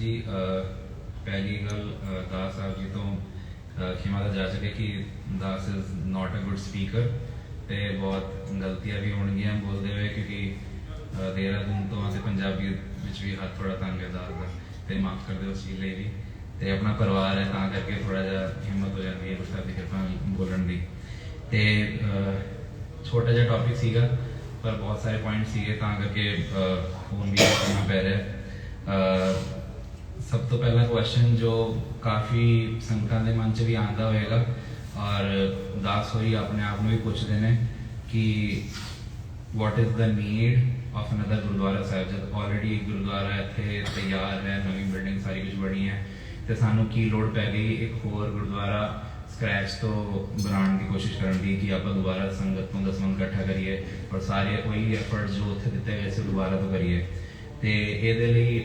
ਜੀ ਅਹ, ਪਹਿਲੀ ਗੱਲ ਦਾਸ ਸਾਹਿਬ ਜੀ ਤੋਂ ਖਿਮਾ ਦਾ ਜਾ ਸਕੇ ਕਿ ਦਾਸ is not a good speaker ਤੇ ਬਹੁਤ ਗਲਤੀਆਂ ਵੀ ਹੋਣਗੀਆਂ ਬੋਲਦੇ ਹੋਏ ਕਿਉਂਕਿ ਅਹ, ਦੇਹਰਾਦੂਨ ਤੋਂ ਅਤੇ ਪੰਜਾਬੀ ਵਿੱਚ ਵੀ ਹੱਥ ਥੋੜਾ ਤੰਗ ਹੈ ਦਾਸ ਦਾ ਤੇ ਮਾਫ ਕਰ ਦਿਓ ਉਸ ਚੀਜ਼ ਲਈ ਵੀ ਤੇ ਆਪਣਾ ਪਰਿਵਾਰ ਹੈ ਤਾਂ ਕਰਕੇ ਥੋੜਾ ਜਿਹਾ ਹਿੰਮਤ ਹੋ ਜਾਂਦੀ ਹੈ ਗੁਰੂ ਦੀ ਕਿਰਪਾ ਬੋਲਣ ਦੀ ਤੇ ਛੋਟਾ ਜਿਹਾ ਟੌਪਿਕ ਸੀਗਾ ਪਰ ਬਹੁਤ ਸਾਰੇ ਪੁਆਇੰਟ ਸੀਗੇ ਤਾਂ ਕਰਕੇ ਫੋਨ ਵੀ ਕਰਨਾ ਪੈ ਰਿਹਾ ਸਭ ਤੋਂ ਪਹਿਲਾ ਕੁਐਸਚਨ ਜੋ ਕਾਫੀ ਸੰਗਤਾਂ ਦੇ ਮਨ 'ਚ ਵੀ ਆਂਦਾ ਹੋਵੇਗਾ ਔਰ ਦਾਸ ਹੋਈ ਆਪਣੇ ਆਪ ਨੂੰ ਵੀ ਪੁੱਛਦੇ ਨੇ ਕਿ what is the need of another gurdwara sahib? ਜਦ ਆਲਰੇਡੀ ਗੁਰਦੁਆਰਾ ਇੱਥੇ ਤਿਆਰ ਹੈ, ਨਵੀਂ ਬਿਲਡਿੰਗ ਸਾਰੀ ਕੁਝ ਬਣੀ ਹੈ, ਤੇ ਸਾਨੂੰ ਕੀ ਲੋੜ ਪੈ ਗਈ ਇੱਕ ਹੋਰ ਗੁਰਦੁਆਰਾ ਸਕ੍ਰੈਚ ਤੋਂ ਬਣਾਉਣ ਦੀ ਕੋਸ਼ਿਸ਼ ਕਰਨ ਦੀ ਕਿ ਆਪਾਂ ਦੁਬਾਰਾ ਸੰਗਤ ਨੂੰ ਦਸਵੰਦ ਇਕੱਠਾ ਕਰੀਏ ਔਰ ਸਾਰੇ ਕੋਈ ਐਫਰਟ ਜੋ ਉੱਥੇ ਦਿੱਤੇ ਗਏ ਸੀ ਦੁਬਾਰਾ ਤੋਂ ਕਰੀਏ। ਤੇ ਇਹਦੇ ਲਈ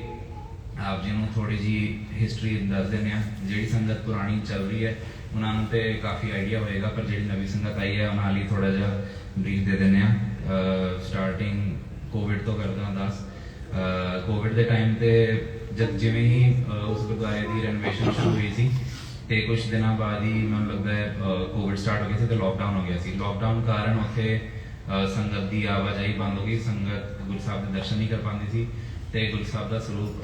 ਆਪ ਜੀ ਨੂੰ ਥੋੜੀ ਜੀ ਹਿਸਟਰੀ ਦੱਸ ਦਿੰਦੇ ਆ ਜਿਹੜੀ ਸੰਗਤ ਪੁਰਾਣੀ ਚੱਲ ਰਹੀ ਹੈ, ਉਹਨਾਂ ਨੂੰ ਤੇ ਕਾਫੀ ਆਈਡੀਆ ਹੋਏਗਾ, ਪਰ ਜਿਹੜੀ ਨਵੀਂ ਸੰਗਤ ਆਈ ਹੈ, ਉਹਨਾਂ ਲਈ ਥੋੜਾ ਜਿਹਾ ਬਰੀਫ ਦੇ ਦਿੰਦੇ ਆ ਸਟਾਰਟਿੰਗ ਕੋਵਿਡ ਤੋਂ ਕਰਦਾ ਦੱਸ। ਕੋਵਿਡ ਦੇ ਟਾਈਮ ਤੇ ਜਦ ਜਿਵੇਂ ਹੀ ਉਸ ਗੁਰਦੁਆਰੇ ਦੀ ਰੈਨੋਵੇਸ਼ਨ ਸ਼ੁਰੂ ਹੋਈ ਸੀ, ਤੇ ਕੁਝ ਦਿਨਾਂ ਬਾਅਦ ਹੀ ਮੈਨੂੰ ਲੱਗਦਾ ਹੈ ਕੋਵਿਡ ਸਟਾਰਟ ਹੋ ਗਿਆ ਸੀ ਤੇ ਲੋਕਡਾਊਨ ਹੋ ਗਿਆ ਸੀ। ਲੋਕਡਾਊਨ ਕਾਰਨ ਉੱਥੇ ਸੰਗਤ ਦੀ ਆਵਾਜਾਈ ਬੰਦ ਹੋ ਗਈ। ਸੰਗਤ ਗੁਰੂ ਸਾਹਿਬ ਦੇ ਦਰਸ਼ਨ ਨਹੀਂ ਕਰ ਪਾਉਂਦੀ ਸੀ। ਤੇ ਗੁਰੂ ਸਾਹਿਬ ਦਾ ਸਰੂਪ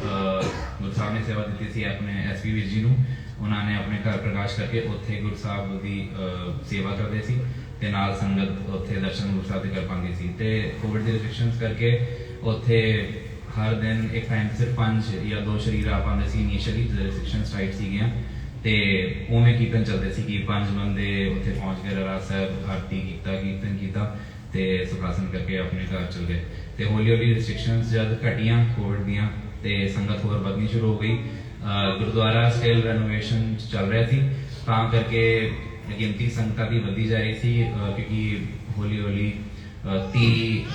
ਗੁਰੂ ਸਾਹਿਬ ਨੇ ਸੇਵਾ ਦਿੱਤੀ ਸੀ ਆਪਣੇ ਐਸਪੀ ਵੀਰ ਜੀ ਨੂੰ। ਉਹਨਾਂ ਨੇ ਆਪਣੇ ਘਰ ਪ੍ਰਕਾਸ਼ ਕਰਕੇ ਉੱਥੇ ਗੁਰੂ ਸਾਹਿਬ ਦੀ ਸੇਵਾ ਕਰਦੇ ਸੀ ਤੇ ਨਾਲ ਸੰਗਤ ਉੱਥੇ ਦਰਸ਼ਨ ਗੁਰੂ ਸਾਹਿਬ ਦੇ ਕਰ ਪਾਉਂਦੀ ਸੀ। ਤੇ ਕੋਵਿਡ ਦੇ ਰਿਸਟ੍ਰਿਕਸ਼ਨਸ ਕਰਕੇ ਉੱਥੇ ਹਰ ਦਿਨ ਇੱਕ ਟਾਈਮ ਸਿਰਫ ਪੰਜ ਜਾਂ ਦੋ ਸ਼ਰੀਰ ਆ ਪਾਉਂਦੇ ਸੀ ਇਨੀਸ਼ੀਅਲੀ ਜਦੋਂ ਰਿਸਟ੍ਰਿਕਸ਼ਨਸ ਟਾਈਟ ਸੀਗੀਆਂ। ਤੇ ਉਵੇਂ ਕੀਰਤਨ ਚੱਲਦੇ ਸੀ ਕਿ ਪੰਜ ਬੰਦੇ ਉੱਥੇ ਪਹੁੰਚ ਕੇ ਰਹਿਰਾਸ ਸਾਹਿਬ ਆਰਤੀ ਕੀਤਾ, ਕੀਰਤਨ ਕੀਤਾ। ਤੇ ਸੁਖਾਸਨ ਕਰਕੇ ਆਪਣੇ ਘਰ ਚਲ ਗਏ। ਤੇ ਹੌਲੀ ਹੌਲੀ ਰਿਸਟ੍ਰਿਕਸ਼ਨਸ ਜਦ ਘਟੀਆਂ ਕੋਵਿਡ ਦੀਆਂ ਤੇ ਸੰਗਤ ਹੋਰ ਵਧਣੀ ਸ਼ੁਰੂ ਹੋ ਗਈ। ਗੁਰਦੁਆਰਾ ਸਟਿਲ ਰੈਨੋਵੇਸ਼ਨ ਚੱਲ ਰਿਹਾ ਸੀ। ਤਾਂ ਕਰਕੇ ਗਿਣਤੀ ਸੰਗਤਾਂ ਦੀ ਵਧੀ ਜਾ ਰਹੀ ਸੀ, ਅਹ ਕਿਉਂਕਿ ਹੌਲੀ ਹੌਲੀ, ਅਹ 30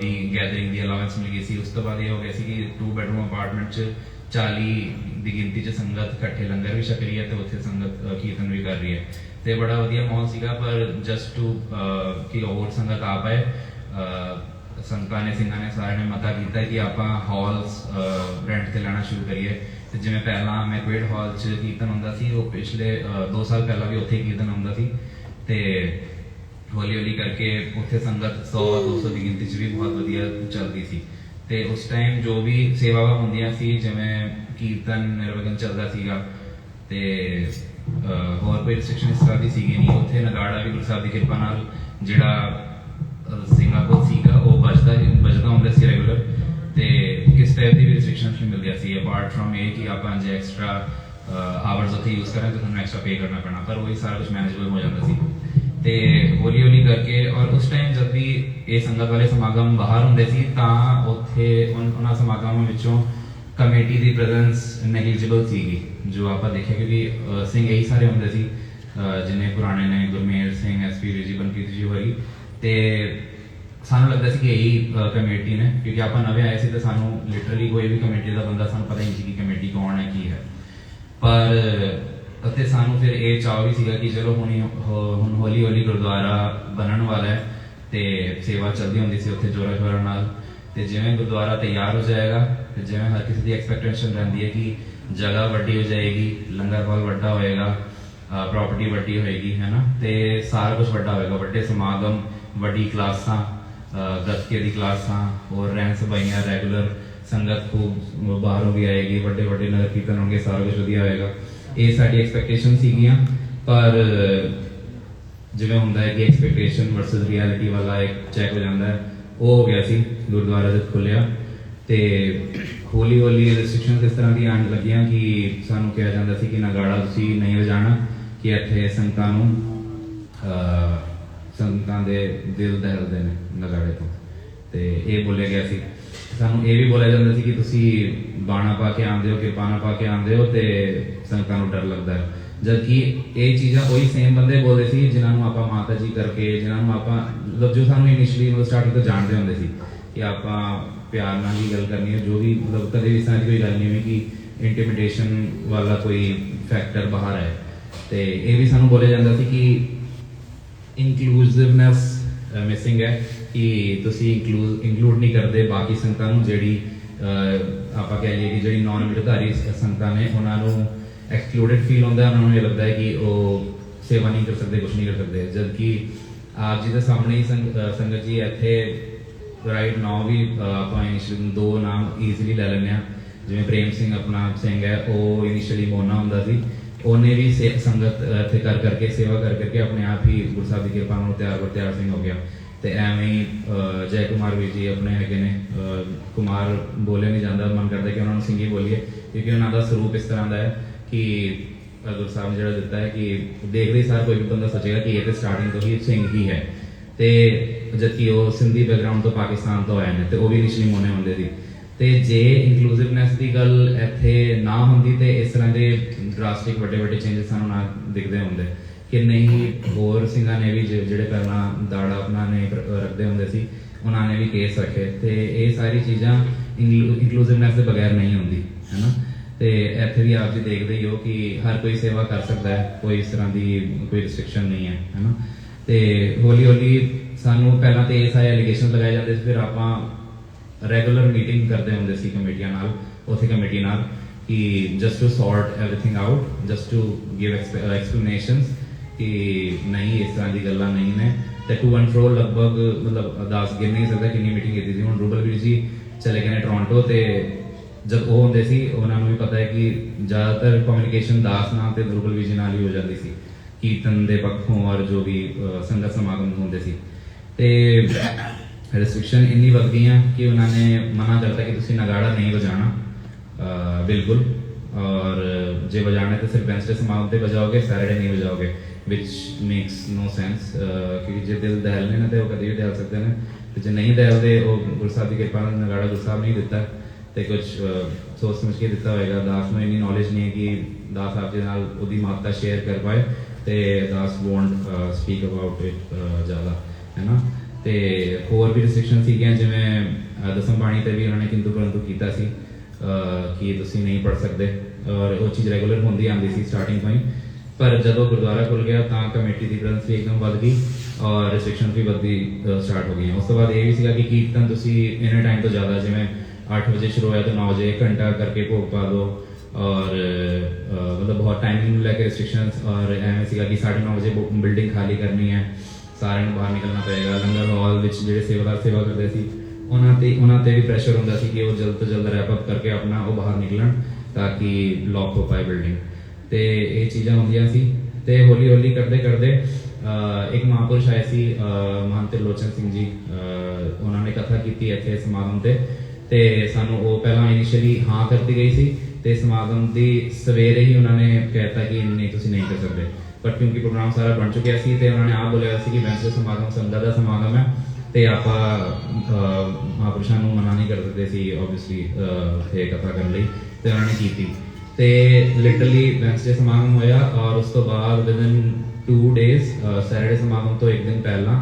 ਦੀ ਗੈਦਰਿੰਗ ਦੀ ਅਲਾਉੈਂਸ ਮਿਲ ਗਈ ਸੀ। ਉਸ ਤੋਂ ਬਾਅਦ ਇਹ ਹੋ ਗਿਆ ਸੀ ਕਿ 2 ਬੈਡਰੂਮ ਅਪਾਰਟਮੈਂਟ 'ਚ 40 ਦੀ ਗਿਣਤੀ 'ਚ ਸੰਗਤ ਇਕੱਠੇ, ਲੰਗਰ ਵੀ ਛਕ ਰਹੀ ਹੈ ਤੇ ਉੱਥੇ ਸੰਗਤ ਕੀਰਤਨ ਵੀ ਕਰ ਰਹੀ ਹੈ। ਤੇ ਬੜਾ ਵਧੀਆ ਮਾਹੌਲ ਸੀਗਾ, ਪਰ ਜਸਟ ਟੂ ਕਿ ਹੋਰ ਸੰਗਤ ਆ ਪਾਏ ਅਹ ਨੇ, ਸਿੰਘਾਂ ਨੇ ਸਾਰਿਆਂ ਨੇ ਮਤਾ ਕੀਤਾ ਕਿ ਆਪਾਂ ਹਾਲਸ ਰੈਂਟ ਤੇ ਲੈਣਾ ਸ਼ੁਰੂ ਕਰੀਏ। ਤੇ ਜਿਵੇਂ ਪਹਿਲਾਂ ਮੈਕਵੇਡ ਹਾਲ 'ਚ ਕੀਰਤਨ ਹੁੰਦਾ ਸੀ, ਉਹ ਪਿਛਲੇ 2 ਸਾਲ ਪਹਿਲਾਂ ਵੀ ਉੱਥੇ ਕੀਰਤਨ ਹੁੰਦਾ ਸੀ। ਤੇ ਹੌਲੀ ਹੌਲੀ ਕਰਕੇ ਉੱਥੇ ਸੰਗਤ 100 200 ਦੀ ਗਿਣਤੀ 'ਚ ਵੀ ਬਹੁਤ ਵਧੀਆ ਚੱਲਦੀ ਸੀ। ਤੇ ਉਸ ਟਾਈਮ ਜੋ ਵੀ ਸੇਵਾਵਾਂ ਹੁੰਦੀਆਂ ਸੀ ਜਿਵੇਂ ਕੀਰਤਨ ਨਿਰਵਗਨ ਚੱਲਦਾ ਸੀਗਾ ਤੇ ਅਹ, ਹੋਰ ਕੋਈ ਰਿਸਟ੍ਰਿਕਸ਼ਨ ਇਸ ਤਰ੍ਹਾਂ ਦੀ ਸੀਗੀ ਨਹੀਂ। ਉੱਥੇ ਨਗਾੜਾ ਵੀ ਗੁਰੂ ਸਾਹਿਬ ਦੀ ਕਿਰਪਾ ਨਾਲ ਜਿਹੜਾ ਅਹ, ਸੀਗਾ ਉਹ ਵੱਜਦਾ ਵੱਜਦਾ ਹੁੰਦਾ ਸੀ ਰੈਗੂਲਰ ਤੇ ਕਿਸ ਟਾਈਪ ਦੀ ਵੀ ਰਿਸਟ੍ਰਿਕਸ਼ਨ ਨਹੀਂ ਮਿਲਦੀਆਂ ਸੀ। ਅਪਾਰਟ ਫਰਮ ਇਹ ਕਿ ਆਪਾਂ ਜੇ ਐਕਸਟਰਾ ਆਵਰਸ ਉੱਥੇ ਯੂਜ਼ ਕਰਾਂ ਤਾਂ ਤੁਹਾਨੂੰ ਐਕਸਟਰਾ ਪੇ ਕਰਨਾ ਪੈਣਾ। ਪਰ ਉਹੀ ਸਾਰਾ ਕੁਝ ਮੈਨੇਜੇਬਲ ਹੋ ਜਾਂਦਾ ਸੀ। ਤੇ ਹੌਲੀ ਹੌਲੀ ਕਰਕੇ ਔਰ ਉਸ ਟਾਈਮ ਜਦ ਵੀ ਇਹ ਸੰਗਤ ਵਾਲੇ ਸਮਾਗਮ ਬਾਹਰ ਹੁੰਦੇ ਸੀ ਤਾਂ ਉੱਥੇ ਉਹਨਾਂ ਸਮਾਗਮਾਂ ਵਿੱਚੋਂ ਕਮੇਟੀ ਦੀ ਪ੍ਰੈਜ਼ੈਂਸ ਨੈਗਲੀਜੀਬਲ ਸੀਗੀ ਜੋ ਆਪਾਂ ਦੇਖਿਆ ਕਿਉਂਕਿ ਸਿੰਘ ਇਹੀ ਸਾਰੇ ਹੁੰਦੇ ਸੀ ਅਹ, ਪੁਰਾਣੇ ਨੇ ਗੁਰਮੇਲ ਸਿੰਘ ਐਸਪੀ ਰਿਜੀ ਬਨਪ੍ਰੀਤ ਜੀ ਹੋਰੀ ਤੇ ਸਾਨੂੰ ਲੱਗਦਾ ਸੀ ਕਿ ਇਹੀ ਕਮੇਟੀ ਨੇ ਕਿਉਂਕਿ ਆਪਾਂ ਨਵੇਂ ਆਏ ਸੀ ਤਾਂ ਸਾਨੂੰ ਲਿਟਰਲੀ ਕੋਈ ਵੀ ਕਮੇਟੀ ਦਾ ਬੰਦਾ ਸਾਨੂੰ ਪਤਾ ਨਹੀਂ ਸੀ ਕਿ ਕਮੇਟੀ ਕੌਣ ਹੈ ਕੀ ਹੈ। ਪਰ ਅਤੇ ਸਾਨੂੰ ਫਿਰ ਇਹ ਚਾਹ ਵੀ ਸੀਗਾ ਕਿ ਚਲੋ ਹੁਣ ਹੁਣ ਹੌਲੀ ਹੌਲੀ ਗੁਰਦੁਆਰਾ ਬਣਨ ਵਾਲਾ ਹੈ ਤੇ ਸੇਵਾ ਚੱਲਦੀ ਹੁੰਦੀ ਸੀ ਉੱਥੇ ਜੋਰਾ ਸ਼ੋਰਾ ਨਾਲ। ਤੇ ਜਿਵੇਂ ਗੁਰਦੁਆਰਾ ਤਿਆਰ ਹੋ ਜਾਏਗਾ ਤੇ ਜਿਵੇਂ ਹਰ ਕਿਸੇ ਦੀ ਐਕਸਪੈਕਟੇਸ਼ਨ ਰਹਿੰਦੀ ਹੈ ਕਿ ਜਗ੍ਹਾ ਵੱਡੀ ਹੋ ਜਾਏਗੀ, ਲੰਗਰ ਹਾਲ ਵੱਡਾ ਹੋਏਗਾ ਪ੍ਰਾਪਰਟੀ ਵੱਡੀ ਹੋਏਗੀ, ਹੈ ਤੇ ਸਾਰਾ ਕੁਝ ਵੱਡਾ ਹੋਏਗਾ, ਵੱਡੇ ਸਮਾਗਮ, ਵੱਡੀ ਕਲਾਸਾਂ, ਅਹ, ਗੱਤਕੇ ਦੀ ਕਲਾਸਾਂ, ਹੋਰ ਰਹਿਣ ਸਬਾਈਆਂ ਰੈਗੂਲਰ ਸੰਗਤ ਖੂਬ ਬਾਹਰੋਂ ਵੀ ਆਏਗੀ ਵੱਡੇ ਵੱਡੇ ਨਗਰ ਕੀਰਤਨ ਹੋਣਗੇ, ਸਾਰਾ ਕੁਝ ਵਧੀਆ ਹੋਏਗਾ। ਇਹ ਸਾਡੀ ਐਕਸਪੈਕਟੇਸ਼ਨ ਸੀਗੀਆਂ ਪਰ ਜਿਵੇਂ ਹੁੰਦਾ ਹੈ ਕਿ ਐਕਸਪੈਕਟੇਸ਼ਨ ਵਰਸਸ ਰਿਐਲਿਟੀ ਵਾਲਾ ਇੱਕ ਚੈੱਕ ਹੋ ਜਾਂਦਾ ਹੈ। ਉਹ ਹੋ ਗਿਆ ਸੀ ਗੁਰਦੁਆਰਾ ਜਦ ਖੁੱਲਿਆ ਤੇ ਹੌਲੀ ਹੌਲੀ ਰੈਸਟ੍ਰਿਕਸ਼ਨਸ ਇਸ ਤਰ੍ਹਾਂ ਦੀਆਂ ਆਉਣ ਲੱਗੀਆਂ ਕਿ ਸਾਨੂੰ ਕਿਹਾ ਜਾਂਦਾ ਸੀ ਕਿ ਨਗਾੜਾ ਤੁਸੀਂ ਨਹੀਂ ਵਜਾਣਾ ਕਿ ਇੱਥੇ ਸੰਗਤਾਂ ਨੂੰ ਅਹ, ਸੰਗਤਾਂ ਦੇ ਦਿਲ ਦਹਿਲਦੇ ਨੇ ਨਗਾੜੇ ਤੋਂ। ਤੇ ਇਹ ਬੋਲਿਆ ਗਿਆ ਸੀ। ਸਾਨੂੰ ਇਹ ਵੀ ਬੋਲਿਆ ਜਾਂਦਾ ਸੀ ਕਿ ਤੁਸੀਂ ਬਾਣਾ ਪਾ ਕੇ ਆਉਂਦੇ ਹੋ ਕਿ ਬਾਣਾ ਪਾ ਕੇ ਆਉਂਦੇ ਹੋ ਤੇ ਸੰਗਤਾਂ ਨੂੰ ਡਰ ਲੱਗਦਾ ਹੈ। ਜਦਕਿ ਇਹ ਚੀਜ਼ਾਂ ਉਹੀ ਸੇਮ ਬੰਦੇ ਬੋਲਦੇ ਸੀ ਜਿਨ੍ਹਾਂ ਨੂੰ ਆਪਾਂ ਮਾਤਾ ਜੀ ਕਰਕੇ, ਜਿਨ੍ਹਾਂ ਨੂੰ ਆਪਾਂ ਮਤਲਬ ਜੋ ਸਾਨੂੰ ਇਨੀਸ਼ੀਅਲੀ ਮਤਲਬ ਸਟਾਰਟਿੰਗ ਤੋਂ ਜਾਣਦੇ ਹੁੰਦੇ ਸੀ ਕਿ ਆਪਾਂ ਪਿਆਰ ਨਾਲ ਹੀ ਗੱਲ ਕਰਨੀ ਹੈ, ਜੋ ਵੀ ਮਤਲਬ ਕਦੇ ਵੀ ਇਸ ਕੋਈ ਗੱਲ ਨਹੀਂ ਹੋਈ ਕਿ ਇੰਟੀਮੀਡੇਸ਼ਨ ਵਾਲਾ ਕੋਈ ਫੈਕਟਰ ਬਾਹਰ ਹੈ ਤੇ ਇਹ ਵੀ ਸਾਨੂੰ ਬੋਲਿਆ ਜਾਂਦਾ ਸੀ ਕਿ ਇਨਕਲੂਸਿਵਨੈਸ ਮਿਸਿੰਗ ਹੈ। ਕਿ ਤੁਸੀਂ ਇਨਕਲੂਡ ਇਨਕਲੂਡ ਨਹੀਂ ਕਰਦੇ, ਬਾਕੀ ਸੰਗਤਾਂ ਨੂੰ ਜਿਹੜੀ ਆਪਾਂ ਕਹਿ ਲਈਏ ਕਿ ਜਿਹੜੀ ਨਾਨ ਮਿਲਟਰੀ ਸੰਗਤਾਂ ਨੇ, ਉਹਨਾਂ ਨੂੰ ਐਕਸਕਲੂਡਡ ਫੀਲ ਹੁੰਦਾ, ਉਹਨਾਂ ਨੂੰ ਇਹ ਲੱਗਦਾ ਹੈ ਕਿ ਉਹ ਸੇਵਾ ਨਹੀਂ ਕਰ ਸਕਦੇ ਕੁਝ ਨਹੀਂ ਕਰ ਸਕਦੇ। ਜਦ ਕਿ ਆਪ ਜੀ ਦੇ ਸਾਹਮਣੇ ਹੀ ਸੰਗ- ਸੰਗਤ ਜੀ ਇੱਥੇ ਰਾਈਟ ਨਾਓ ਵੀ ਆਪਾਂ ਇਨੀਸ਼ੀਅਲੀ ਦੋ ਨਾਮ ਈਜ਼ੀਲੀ ਲੈ ਲੈਂਦੇ ਆ ਜਿਵੇਂ ਪ੍ਰੇਮ ਸਿੰਘ ਆਪਣਾ ਸਿੰਘ ਹੈ, ਉਹ ਇਨੀਸ਼ੀਅਲੀ ਮੋਨਾ ਹੁੰਦਾ ਸੀ। ਉਹਨੇ ਵੀ ਸੇ- ਸੰਗਤ ਇੱਥੇ ਕਰ ਕਰਕੇ, ਸੇਵਾ ਕਰ ਕਰਕੇ ਆਪਣੇ ਆਪ ਹੀ ਗੁਰੂ ਸਾਹਿਬ ਦੀ ਕਿਰਪਾ ਨਾਲ ਤਿਆਰ ਬਰ ਤਿਆਰ ਸਿੰਘ ਹੋ ਗਿਆ। ਤੇ ਐਵੇਂ ਹੀ ਜੈ ਕੁਮਾਰ ਵੀਰ ਜੀ ਆਪਣੇ ਹੈਗੇ ਨੇ। ਕੁਮਾਰ ਬੋਲੇ ਨਹੀਂ ਜਾਂਦਾ ਮਨ ਕਰਦਾ ਕਿ ਉਹਨਾਂ ਨੂੰ ਸਿੰਘੀ ਬੋਲੀਏ ਕਿਉਂਕਿ ਉਹਨਾਂ ਦਾ ਸਰੂਪ ਇਸ ਤਰ੍ਹਾਂ ਦਾ ਹੈ ਕਿ ਅਹ, ਗੁਰੂ ਸਾਹਿਬ ਨੇ ਜਿਹੜਾ ਦਿੱਤਾ ਹੈ ਕਿ ਦੇਖਦੇ ਸਾਰ ਕੋਈ ਵੀ ਬੰਦਾ ਸੋਚੇਗਾ ਕਿ ਇਹ ਤੇ ਸਟਾਰਟਿੰਗ ਤੋਂ ਹੀ ਸਿੰਘ ਹੀ ਹੈ। ਤੇ ਜਦਕਿ ਉਹ ਸਿੰਧੀ ਬੈਕਗ੍ਰਾਉਂਡ ਤੋਂ ਪਾਕਿਸਤਾਨ ਤੋਂ ਆਏ ਨੇ ਤੇ ਉਹ ਵੀ ਇਨੀਸ਼ੀਅਲੀ ਮੋਨੇ ਹੁੰਦੇ ਸੀ। ਤੇ ਜੇ ਇਨਕਲੂਸਿਵਨੈਸ ਦੀ ਗੱਲ ਇੱਥੇ ਨਾ ਹੁੰਦੀ ਤੇ ਇਸ ਤਰ੍ਹਾਂ ਦੇ ਡਰਾਸਟਿਕ ਵੱਡੇ ਵੱਡੇ ਚੇਂਜਸ ਸਾਨੂੰ ਨਾ ਦਿਖਦੇ ਹੁੰਦੇ। ਕਿ ਨਹੀਂ, ਹੋਰ ਸਿੰਘਾਂ ਨੇ ਵੀ ਜਿਹੜੇ ਪਹਿਲਾਂ ਦਾੜਾ ਆਪਣਾ ਨੇ ਰੱਖਦੇ ਹੁੰਦੇ ਸੀ, ਉਹਨਾਂ ਨੇ ਵੀ ਕੇਸ ਰੱਖੇ। ਤੇ ਇਹ ਸਾਰੀ ਚੀਜ਼ਾਂ ਇਨਕਲੂਸਿਵਨੈਸ ਦੇ ਬਗੈਰ ਨਹੀਂ ਹੁੰਦੀ, ਹੈਨਾ? ਤੇ ਇੱਥੇ ਵੀ ਆਪ ਜੀ ਦੇਖਦੇ ਹੀ ਹੋ ਕਿ ਹਰ ਕੋਈ ਸੇਵਾ ਕਰ ਸਕਦਾ ਹੈ, ਕੋਈ ਇਸ ਤਰ੍ਹਾਂ ਦੀ ਕੋਈ ਰਿਸਟ੍ਰਿਕਸ਼ਨ ਨਹੀਂ ਹੈ, ਹੈਨਾ? ਤੇ ਹੌਲੀ ਹੌਲੀ ਸਾਨੂੰ ਪਹਿਲਾਂ ਤੇ ਇਹ ਸਾਰੇ ਐਲੀਗੇਸ਼ਨ ਲਗਾਏ ਜਾਂਦੇ ਸੀ, ਫਿਰ ਆਪਾਂ ਰੈਗੂਲਰ ਮੀਟਿੰਗ ਕਰਦੇ ਹੁੰਦੇ ਸੀ ਕਮੇਟੀਆਂ ਨਾਲ, ਉਥੇ ਕਮੇਟੀ ਨਾਲ, ਕਿ just to sort everything out just to give explanations ਕਿ ਨਹੀਂ, ਇਸ ਤਰ੍ਹਾਂ ਦੀ ਗੱਲਾਂ ਨਹੀਂ ਨੇ। ਤੇ ਟੂ ਐਂਡ ਫਰੋ ਲਗਭਗ, ਮਤਲਬ ਅਦਾਸ ਗਿਣ ਨਹੀਂ ਸਕਦਾ ਕਿੰਨੀ ਮੀਟਿੰਗ ਕੀਤੀ ਸੀ। ਹੁਣ ਰੂਬਲ ਵੀਰ ਜੀ ਚਲੇ ਗਏ ਨੇ ਟੋਰਾਂਟੋ ਤੇ ਜਦ ਉਹ ਹੁੰਦੇ ਸੀ, ਉਹਨਾਂ ਨੂੰ ਵੀ ਪਤਾ ਹੈ ਕਿ ਜ਼ਿਆਦਾਤਰ ਕਮਿਊਨੀਕੇਸ਼ਨ ਦਾਸ ਨਾਲ ਤੇ ਰੂਬਲ ਵੀਰ ਜੀ ਨਾਲ ਹੀ ਹੋ ਜਾਂਦੀ ਸੀ। ਕੀਰਤਨ ਦੇ ਪੱਖੋਂ ਔਰ ਜੋ ਵੀ ਸੰਗਤ ਸਮਾਗਮ ਹੁੰਦੇ ਸੀ। ਤੇ ਰੈਸਟ੍ਰਿਕਸ਼ਨ ਇੰਨੀ ਵੱਧ ਗਈਆਂ ਕਿ ਉਹਨਾਂ ਨੇ ਮਨਾ ਕਰਤਾ ਕਿ ਤੁਸੀਂ ਨਗਾੜਾ ਨਹੀਂ ਵਜਾਣਾ। ਬਿਲਕੁਲ। ਔਰ ਜੇ ਵਜਾਣਾ ਹੈ ਤਾਂ ਸਿਰਫ ਵੈਂਸਡੇ ਸਮਾਗਮ ਤੇ ਵਜਾਓਗੇ ਸੈਟਰਡੇ ਨਹੀਂ ਵਜਾਓਗੇ, which makes no sense ਕਿਉਂਕਿ ਜੇ ਦਿਲ ਦਹਿਲਨੇ ਨਾ ਤੇ ਉਹ ਕਦੇ ਵੀ ਦਹਿਲ ਸਕਦੇ ਨੇ। ਤੇ ਜੇ ਨਹੀਂ ਦਹਿਲਦੇ, ਉਹ ਗੁਰੂ ਸਾਹਿਬ ਦੀ ਕਿਰਪਾ ਨਾਲ ਨਗਾੜਾ ਗੁਰੂ ਸਾਹਿਬ ਨਹੀਂ ਦਿੱਤਾ ਤੇ ਕੁਝ ਸੋਚ ਸਮਝ ਕੇ ਦਿੱਤਾ ਹੋਏਗਾ। ਦਾਸ ਨੂੰ ਇੰਨੀ ਨੌਲੇਜ ਨਹੀਂ ਹੈ ਕਿ ਦਾਸ ਆਪ ਜੀ ਨਾਲ ਉਹਦੀ ਮਾਤਰਾ ਸ਼ੇਅਰ ਕਰ ਪਾਏ ਤੇ ਦਾਸ ਵੋਂਟ ਸਪੀਕ ਅਬਾਊਟ ਇਟ ਜ਼ਿਆਦਾ, ਹੈ ਨਾ? ਤੇ ਹੋਰ ਵੀ ਰਿਸਟ੍ਰਿਕਸ਼ਨ ਸੀਗੀਆਂ, ਜਿਵੇਂ ਦਸਮ ਬਾਣੀ ਤੇ ਵੀ ਉਹਨਾਂ ਨੇ ਕਿੰਤੂ ਪਰੰਤੂ ਕੀਤਾ ਸੀ। ਕਿ ਤੁਸੀਂ ਨਹੀਂ ਪੜ ਸਕਦੇ। ਔਰ ਉਹ ਚੀਜ਼ ਰੈਗੂਲਰ ਹੁੰਦੀ ਆਂਦੀ ਸੀ ਸਟਾਰਟਿੰਗ ਤੋਂ ਹੀ। ਪਰ ਜਦੋਂ ਗੁਰਦੁਆਰਾ ਖੁੱਲ ਗਿਆ ਤਾਂ ਕਮੇਟੀ ਦੀ ਪ੍ਰੈਜ਼ੈਂਸ ਵੀ ਇੱਕਦਮ ਵੱਧ ਗਈ ਔਰ ਰਿਸਟ੍ਰਿਕਸ਼ਨ ਵੀ ਵੱਧਦੀ ਸਟਾਰਟ ਹੋ ਗਈਆਂ ਉਸ ਤੋਂ ਬਾਅਦ ਇਹ ਵੀ ਸੀਗਾ ਕਿ ਕੀਰਤਨ ਤੁਸੀਂ ਇਨੇ ਟਾਈਮ ਤੋਂ ਜ਼ਿਆਦਾ ਜਿਵੇਂ 8 ਵਜੇ ਸ਼ੁਰੂ ਹੋਇਆ ਤਾਂ 9 ਵਜੇ ਘੰਟਾ ਕਰਕੇ ਭੋਗ ਪਾ ਦਿਓ। ਔਰ ਮਤਲਬ ਬਹੁਤ ਟਾਈਮਿੰਗ ਨੂੰ ਲੈ ਕੇ ਰਿਸਟ੍ਰਿਕਸ਼ਨਸ ਔਰ ਐਵੇਂ ਸੀਗਾ ਕਿ 9:30 ਵਜੇ ਬਿਲਡਿੰਗ ਖਾਲੀ ਕਰਨੀ ਹੈ। ਸਾਰਿਆਂ ਨੂੰ ਬਾਹਰ ਨਿਕਲਣਾ ਪਏਗਾ। ਲੰਗਰ ਹਾਲ ਵਿੱਚ ਜਿਹੜੇ ਸੇਵਾਦਾਰ ਸੇਵਾ ਕਰਦੇ ਸੀ ਉਹਨਾਂ ਤੇ ਉਹਨਾਂ ਤੇ ਵੀ ਪ੍ਰੈਸ਼ਰ ਹੁੰਦਾ ਸੀ ਕਿ ਉਹ ਜਲਦ ਤੋਂ ਜਲਦ ਰੈਪ ਅਪ ਕਰਕੇ ਆਪਣਾ ਉਹ ਬਾਹਰ ਨਿਕਲਣ ਤਾਂ ਕਿ ਲੌਕ ਹੋ ਪਾਏ ਬਿਲਡਿੰਗ ਤੇ ਇਹ ਚੀਜ਼ਾਂ ਹੁੰਦੀਆਂ ਸੀ। ਤੇ ਹੌਲੀ ਹੌਲੀ ਕਰਦੇ ਕਰਦੇ ਇੱਕ ਮਹਾਪੁਰਸ਼ ਆਏ ਸੀ ਮਹੰਤ ਲੋਚਨ ਸਿੰਘ ਜੀ। ਉਹਨਾਂ ਨੇ ਕਥਾ ਕੀਤੀ ਇੱਥੇ ਸਮਾਗਮ ਤੇ। ਤੇ ਸਾਨੂੰ ਉਹ ਪਹਿਲਾਂ ਇਨੀਸ਼ੀਅਲੀ ਹਾਂ ਕਰਤੀ ਗਈ ਸੀ ਤੇ ਸਮਾਗਮ ਦੀ ਸਵੇਰੇ ਹੀ ਉਹਨਾਂ ਨੇ ਕਹਿਤਾ ਕਿ ਨਹੀਂ, ਤੁਸੀਂ ਨਹੀਂ ਕਰ ਸਕਦੇ। ਪਰ ਕਿਉਂਕਿ ਪ੍ਰੋਗਰਾਮ ਸਾਰਾ ਬਣ ਚੁੱਕਿਆ ਸੀ ਤੇ ਉਹਨਾਂ ਨੇ ਆਪ ਬੋਲਿਆ ਸੀ ਕਿ ਵੈਂਸਡੇ ਸਮਾਗਮ ਸੰਗਤ ਦਾ ਸਮਾਗਮ ਹੈ। ਤੇ ਆਪਾਂ ਅਹ, ਮਹਾਂਪੁਰਸ਼ਾਂ ਨੂੰ ਮਨਾ ਨਹੀਂ ਕਰ ਸਕਦੇ ਸੀ ਆਬਵੀਅਸਲੀ ਇਹ ਕਥਾ ਕਰਨ ਲਈ ਤੇ ਉਹਨਾਂ ਨੇ ਕੀਤੀ। ਤੇ ਲਿਟਰਲੀ ਵੈਂਸਡੇ ਸਮਾਗਮ ਹੋਇਆ ਔਰ ਉਸ ਤੋਂ ਬਾਅਦ ਵਿਦਨ 2 ਡੇਜ਼ ਸੈਟਰਡੇ ਸਮਾਗਮ ਤੋਂ ਇੱਕ ਦਿਨ ਪਹਿਲਾਂ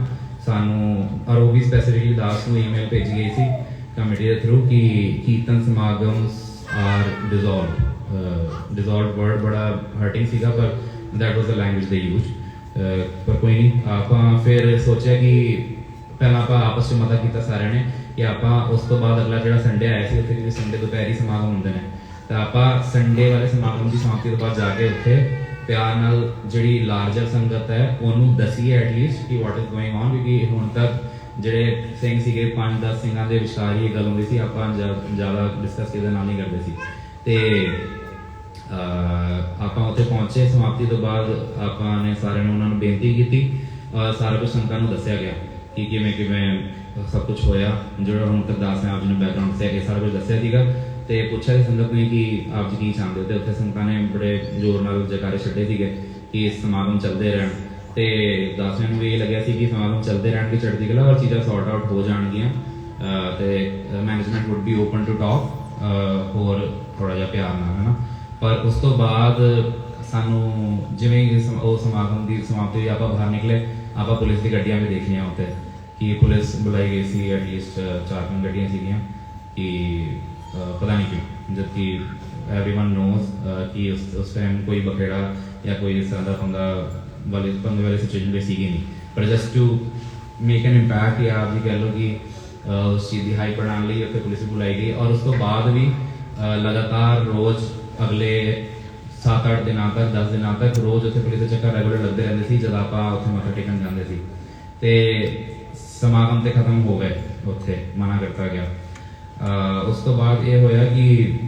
ਸਾਨੂੰ ਔਰ ਉਹ ਵੀ ਸਪੈਸੀਫਿਕਲੀ ਦਾਸ ਨੂੰ ਈਮੇਲ ਭੇਜੀ ਗਈ ਸੀ ਕਮੇਟੀ ਦੇ ਥਰੂ ਕਿ ਕੀਰਤਨ ਸਮਾਗਮ ਆਰ ਡਿਸੋਲਵਡ ਡਿਸੋਲਵਡ ਵਰਡ ਬੜਾ ਹਰਟਿੰਗ ਸੀਗਾ ਪਰ ਦੈਟ was the ਲੈਂਗੁਏਜ ਦੇ ਯੂਜ ਪਰ ਕੋਈ ਨਹੀਂ ਆਪਾਂ ਫਿਰ ਸੋਚਿਆ ਕਿ ਪਹਿਲਾਂ ਆਪਾਂ ਆਪਸ ਵਿੱਚ ਮਤਾ ਕੀਤਾ ਸਾਰਿਆਂ ਨੇ ਕਿ ਆਪਾਂ ਉਸ ਤੋਂ ਬਾਅਦ ਅਗਲਾ ਜਿਹੜਾ ਸੰਡੇ ਆਇਆ ਸੀ, ਉੱਥੇ ਵੀ ਸੰਡੇ ਦੁਪਹਿਰੀ ਸਮਾਗਮ ਹੁੰਦੇ ਨੇ। ਤਾਂ ਆਪਾਂ ਸੰਡੇ ਵਾਲੇ ਸਮਾਗਮ ਦੀ ਸਮਾਪਤੀ ਤੋਂ ਬਾਅਦ ਜਾ ਕੇ ਉੱਥੇ ਪਿਆਰ ਨਾਲ ਜਿਹੜੀ ਲਾਰਜਰ ਸੰਗਤ ਹੈ, ਉਹਨੂੰ ਦਸੀਏ ਐਟਲੀਸਟ ਕਿ ਵਾਟ ਇਜ਼ ਗੋਇੰਗ ਔਨ ਕਿਉਂਕਿ ਹੁਣ ਤੱਕ ਜਿਹੜੇ ਸਿੰਘ ਸੀਗੇ 5-10 ਸਿੰਘਾਂ ਦੇ ਵਿਚਕਾਰ ਹੀ ਇਹ ਗੱਲ ਹੁੰਦੀ ਸੀ, ਆਪਾਂ ਜ਼ਿਆਦਾ ਡਿਸਕਸ ਇਹਦੇ ਨਾਲ ਨਹੀਂ ਕਰਦੇ ਸੀ। ਤੇ ਆਪਾਂ ਉੱਥੇ ਪਹੁੰਚੇ, ਸਮਾਪਤੀ ਤੋਂ ਬਾਅਦ ਆਪਾਂ ਨੇ ਸਾਰਿਆਂ ਨੂੰ ਉਹਨਾਂ ਨੂੰ ਬੇਨਤੀ ਕੀਤੀ ਸਾਰਾ ਕੁਝ ਸੰਗਤਾਂ ਨੂੰ ਦੱਸਿਆ ਗਿਆ। ਕਿ ਕਿਵੇਂ ਕਿਵੇਂ ਸਭ ਕੁਝ ਹੋਇਆ। ਜਿਹੜਾ ਹੁਣ ਤੱਕ ਨੇ ਆਪ ਜੀ ਨੂੰ ਬੈਕਗ੍ਰਾਉਂਡ ਸੇ ਇਹ ਸਾਰਾ ਕੁਝ ਦੱਸਿਆ ਸੀਗਾ। ਤੇ ਪੁੱਛਿਆ ਸੀ ਸੰਗਤ ਨੇ ਕਿ ਆਪ ਜੀ ਕੀ ਚਾਹੁੰਦੇ ਹੋ? ਤੇ ਉੱਥੇ ਸੰਗਤਾਂ ਨੇ ਬੜੇ ਜ਼ੋਰ ਨਾਲ ਜਕਾਰੇ ਛੱਡੇ ਸੀਗੇ ਕਿ ਇਸ ਸਮਾਗਮ ਚੱਲਦੇ ਰਹਿਣ। ਤੇ ਦਾਸਿਆਂ ਨੂੰ ਵੀ ਇਹ ਲੱਗਿਆ ਸੀ ਕਿ ਸਮਾਗਮ ਚੱਲਦੇ ਰਹਿਣਗੇ ਦੀ ਚੜ੍ਹਦੀ ਕਲਾ ਔਰ ਚੀਜ਼ਾਂ ਸੌਰਟ ਆਊਟ ਹੋ ਜਾਣਗੀਆਂ। ਅਹ ਤੇ management would be open to talk ਹੋਰ ਥੋੜਾ ਜਿਹਾ ਪਿਆਰ ਨਾਲ ਹੈ ਨਾ ਪਰ ਉਸ ਤੋਂ ਬਾਅਦ ਸਾਨੂੰ ਜਿਵੇਂ ਉਹ ਸਮਾਗਮ ਦੀ ਸਮਾਪਤੀ ਹੋਈ, ਆਪਾਂ ਬਾਹਰ ਨਿਕਲੇ ਆਪਾਂ ਪੁਲਿਸ ਦੀ ਗੱਡੀਆਂ ਵੀ ਦੇਖੀਆਂ ਉੱਤੇ ਕਿ ਪੁਲਿਸ ਬੁਲਾਈ ਗਈ ਸੀ ਐਟਲੀਸਟ ਚਾਰ ਪੰਜ ਗੱਡੀਆਂ ਸੀਗੀਆਂ ਕਿ ਅਹ, ਪਤਾ ਨਹੀਂ ਕਿਉਂ ਜਦ ਕਿ एवरीवन नोज ਕਿ ਉਸ ਉਸ ਟਾਈਮ ਕੋਈ ਬਖੇੜਾ ਜਾਂ ਕੋਈ ਇਸ ਤਰ੍ਹਾਂ ਦਾ ਪੰਗਾ ਵਾਲੀ ਪੰਗੇ ਵਾਲੀ ਸਿਚੁਏਸ਼ਨ ਵੀ ਸੀਗੀ ਨਹੀਂ ਪਰ just to make an impact ਜਾਂ ਆਪ ਜੀ ਕਹਿ ਲਓ ਕਿ ਅਹ ਉਸ ਚੀਜ਼ ਦੀ ਹਾਈਪ ਬਣਾਉਣ ਲਈ ਉੱਥੇ ਪੁਲਿਸ ਵੀ ਬੁਲਾਈ ਗਈ ਔਰ ਉਸ ਤੋਂ ਬਾਅਦ ਵੀ ਅਹ ਲਗਾਤਾਰ ਰੋਜ਼ ਅਗਲੇ 7-8 ਦਿਨਾਂ ਤੱਕ 10 ਦਿਨਾਂ ਤੱਕ ਰੋਜ਼ ਉੱਥੇ ਪੁਲਿਸ ਦੇ ਚੱਕਰ ਰੈਗੂਲਰ ਲੱਗਦੇ ਰਹਿੰਦੇ ਸੀ ਜਦ ਆਪਾਂ ਉੱਥੇ ਮੱਥਾ ਟੇਕਣ ਜਾਂਦੇ ਸੀ ਤੇ ਸਮਾਗਮ ਤੇ ਖਤਮ ਹੋ ਗਏ ਉੱਥੇ, ਮਨਾ ਕਰਤਾ ਗਿਆ। ਉਸ ਤੋਂ ਬਾਅਦ ਇਹ ਹੋਇਆ ਕਿ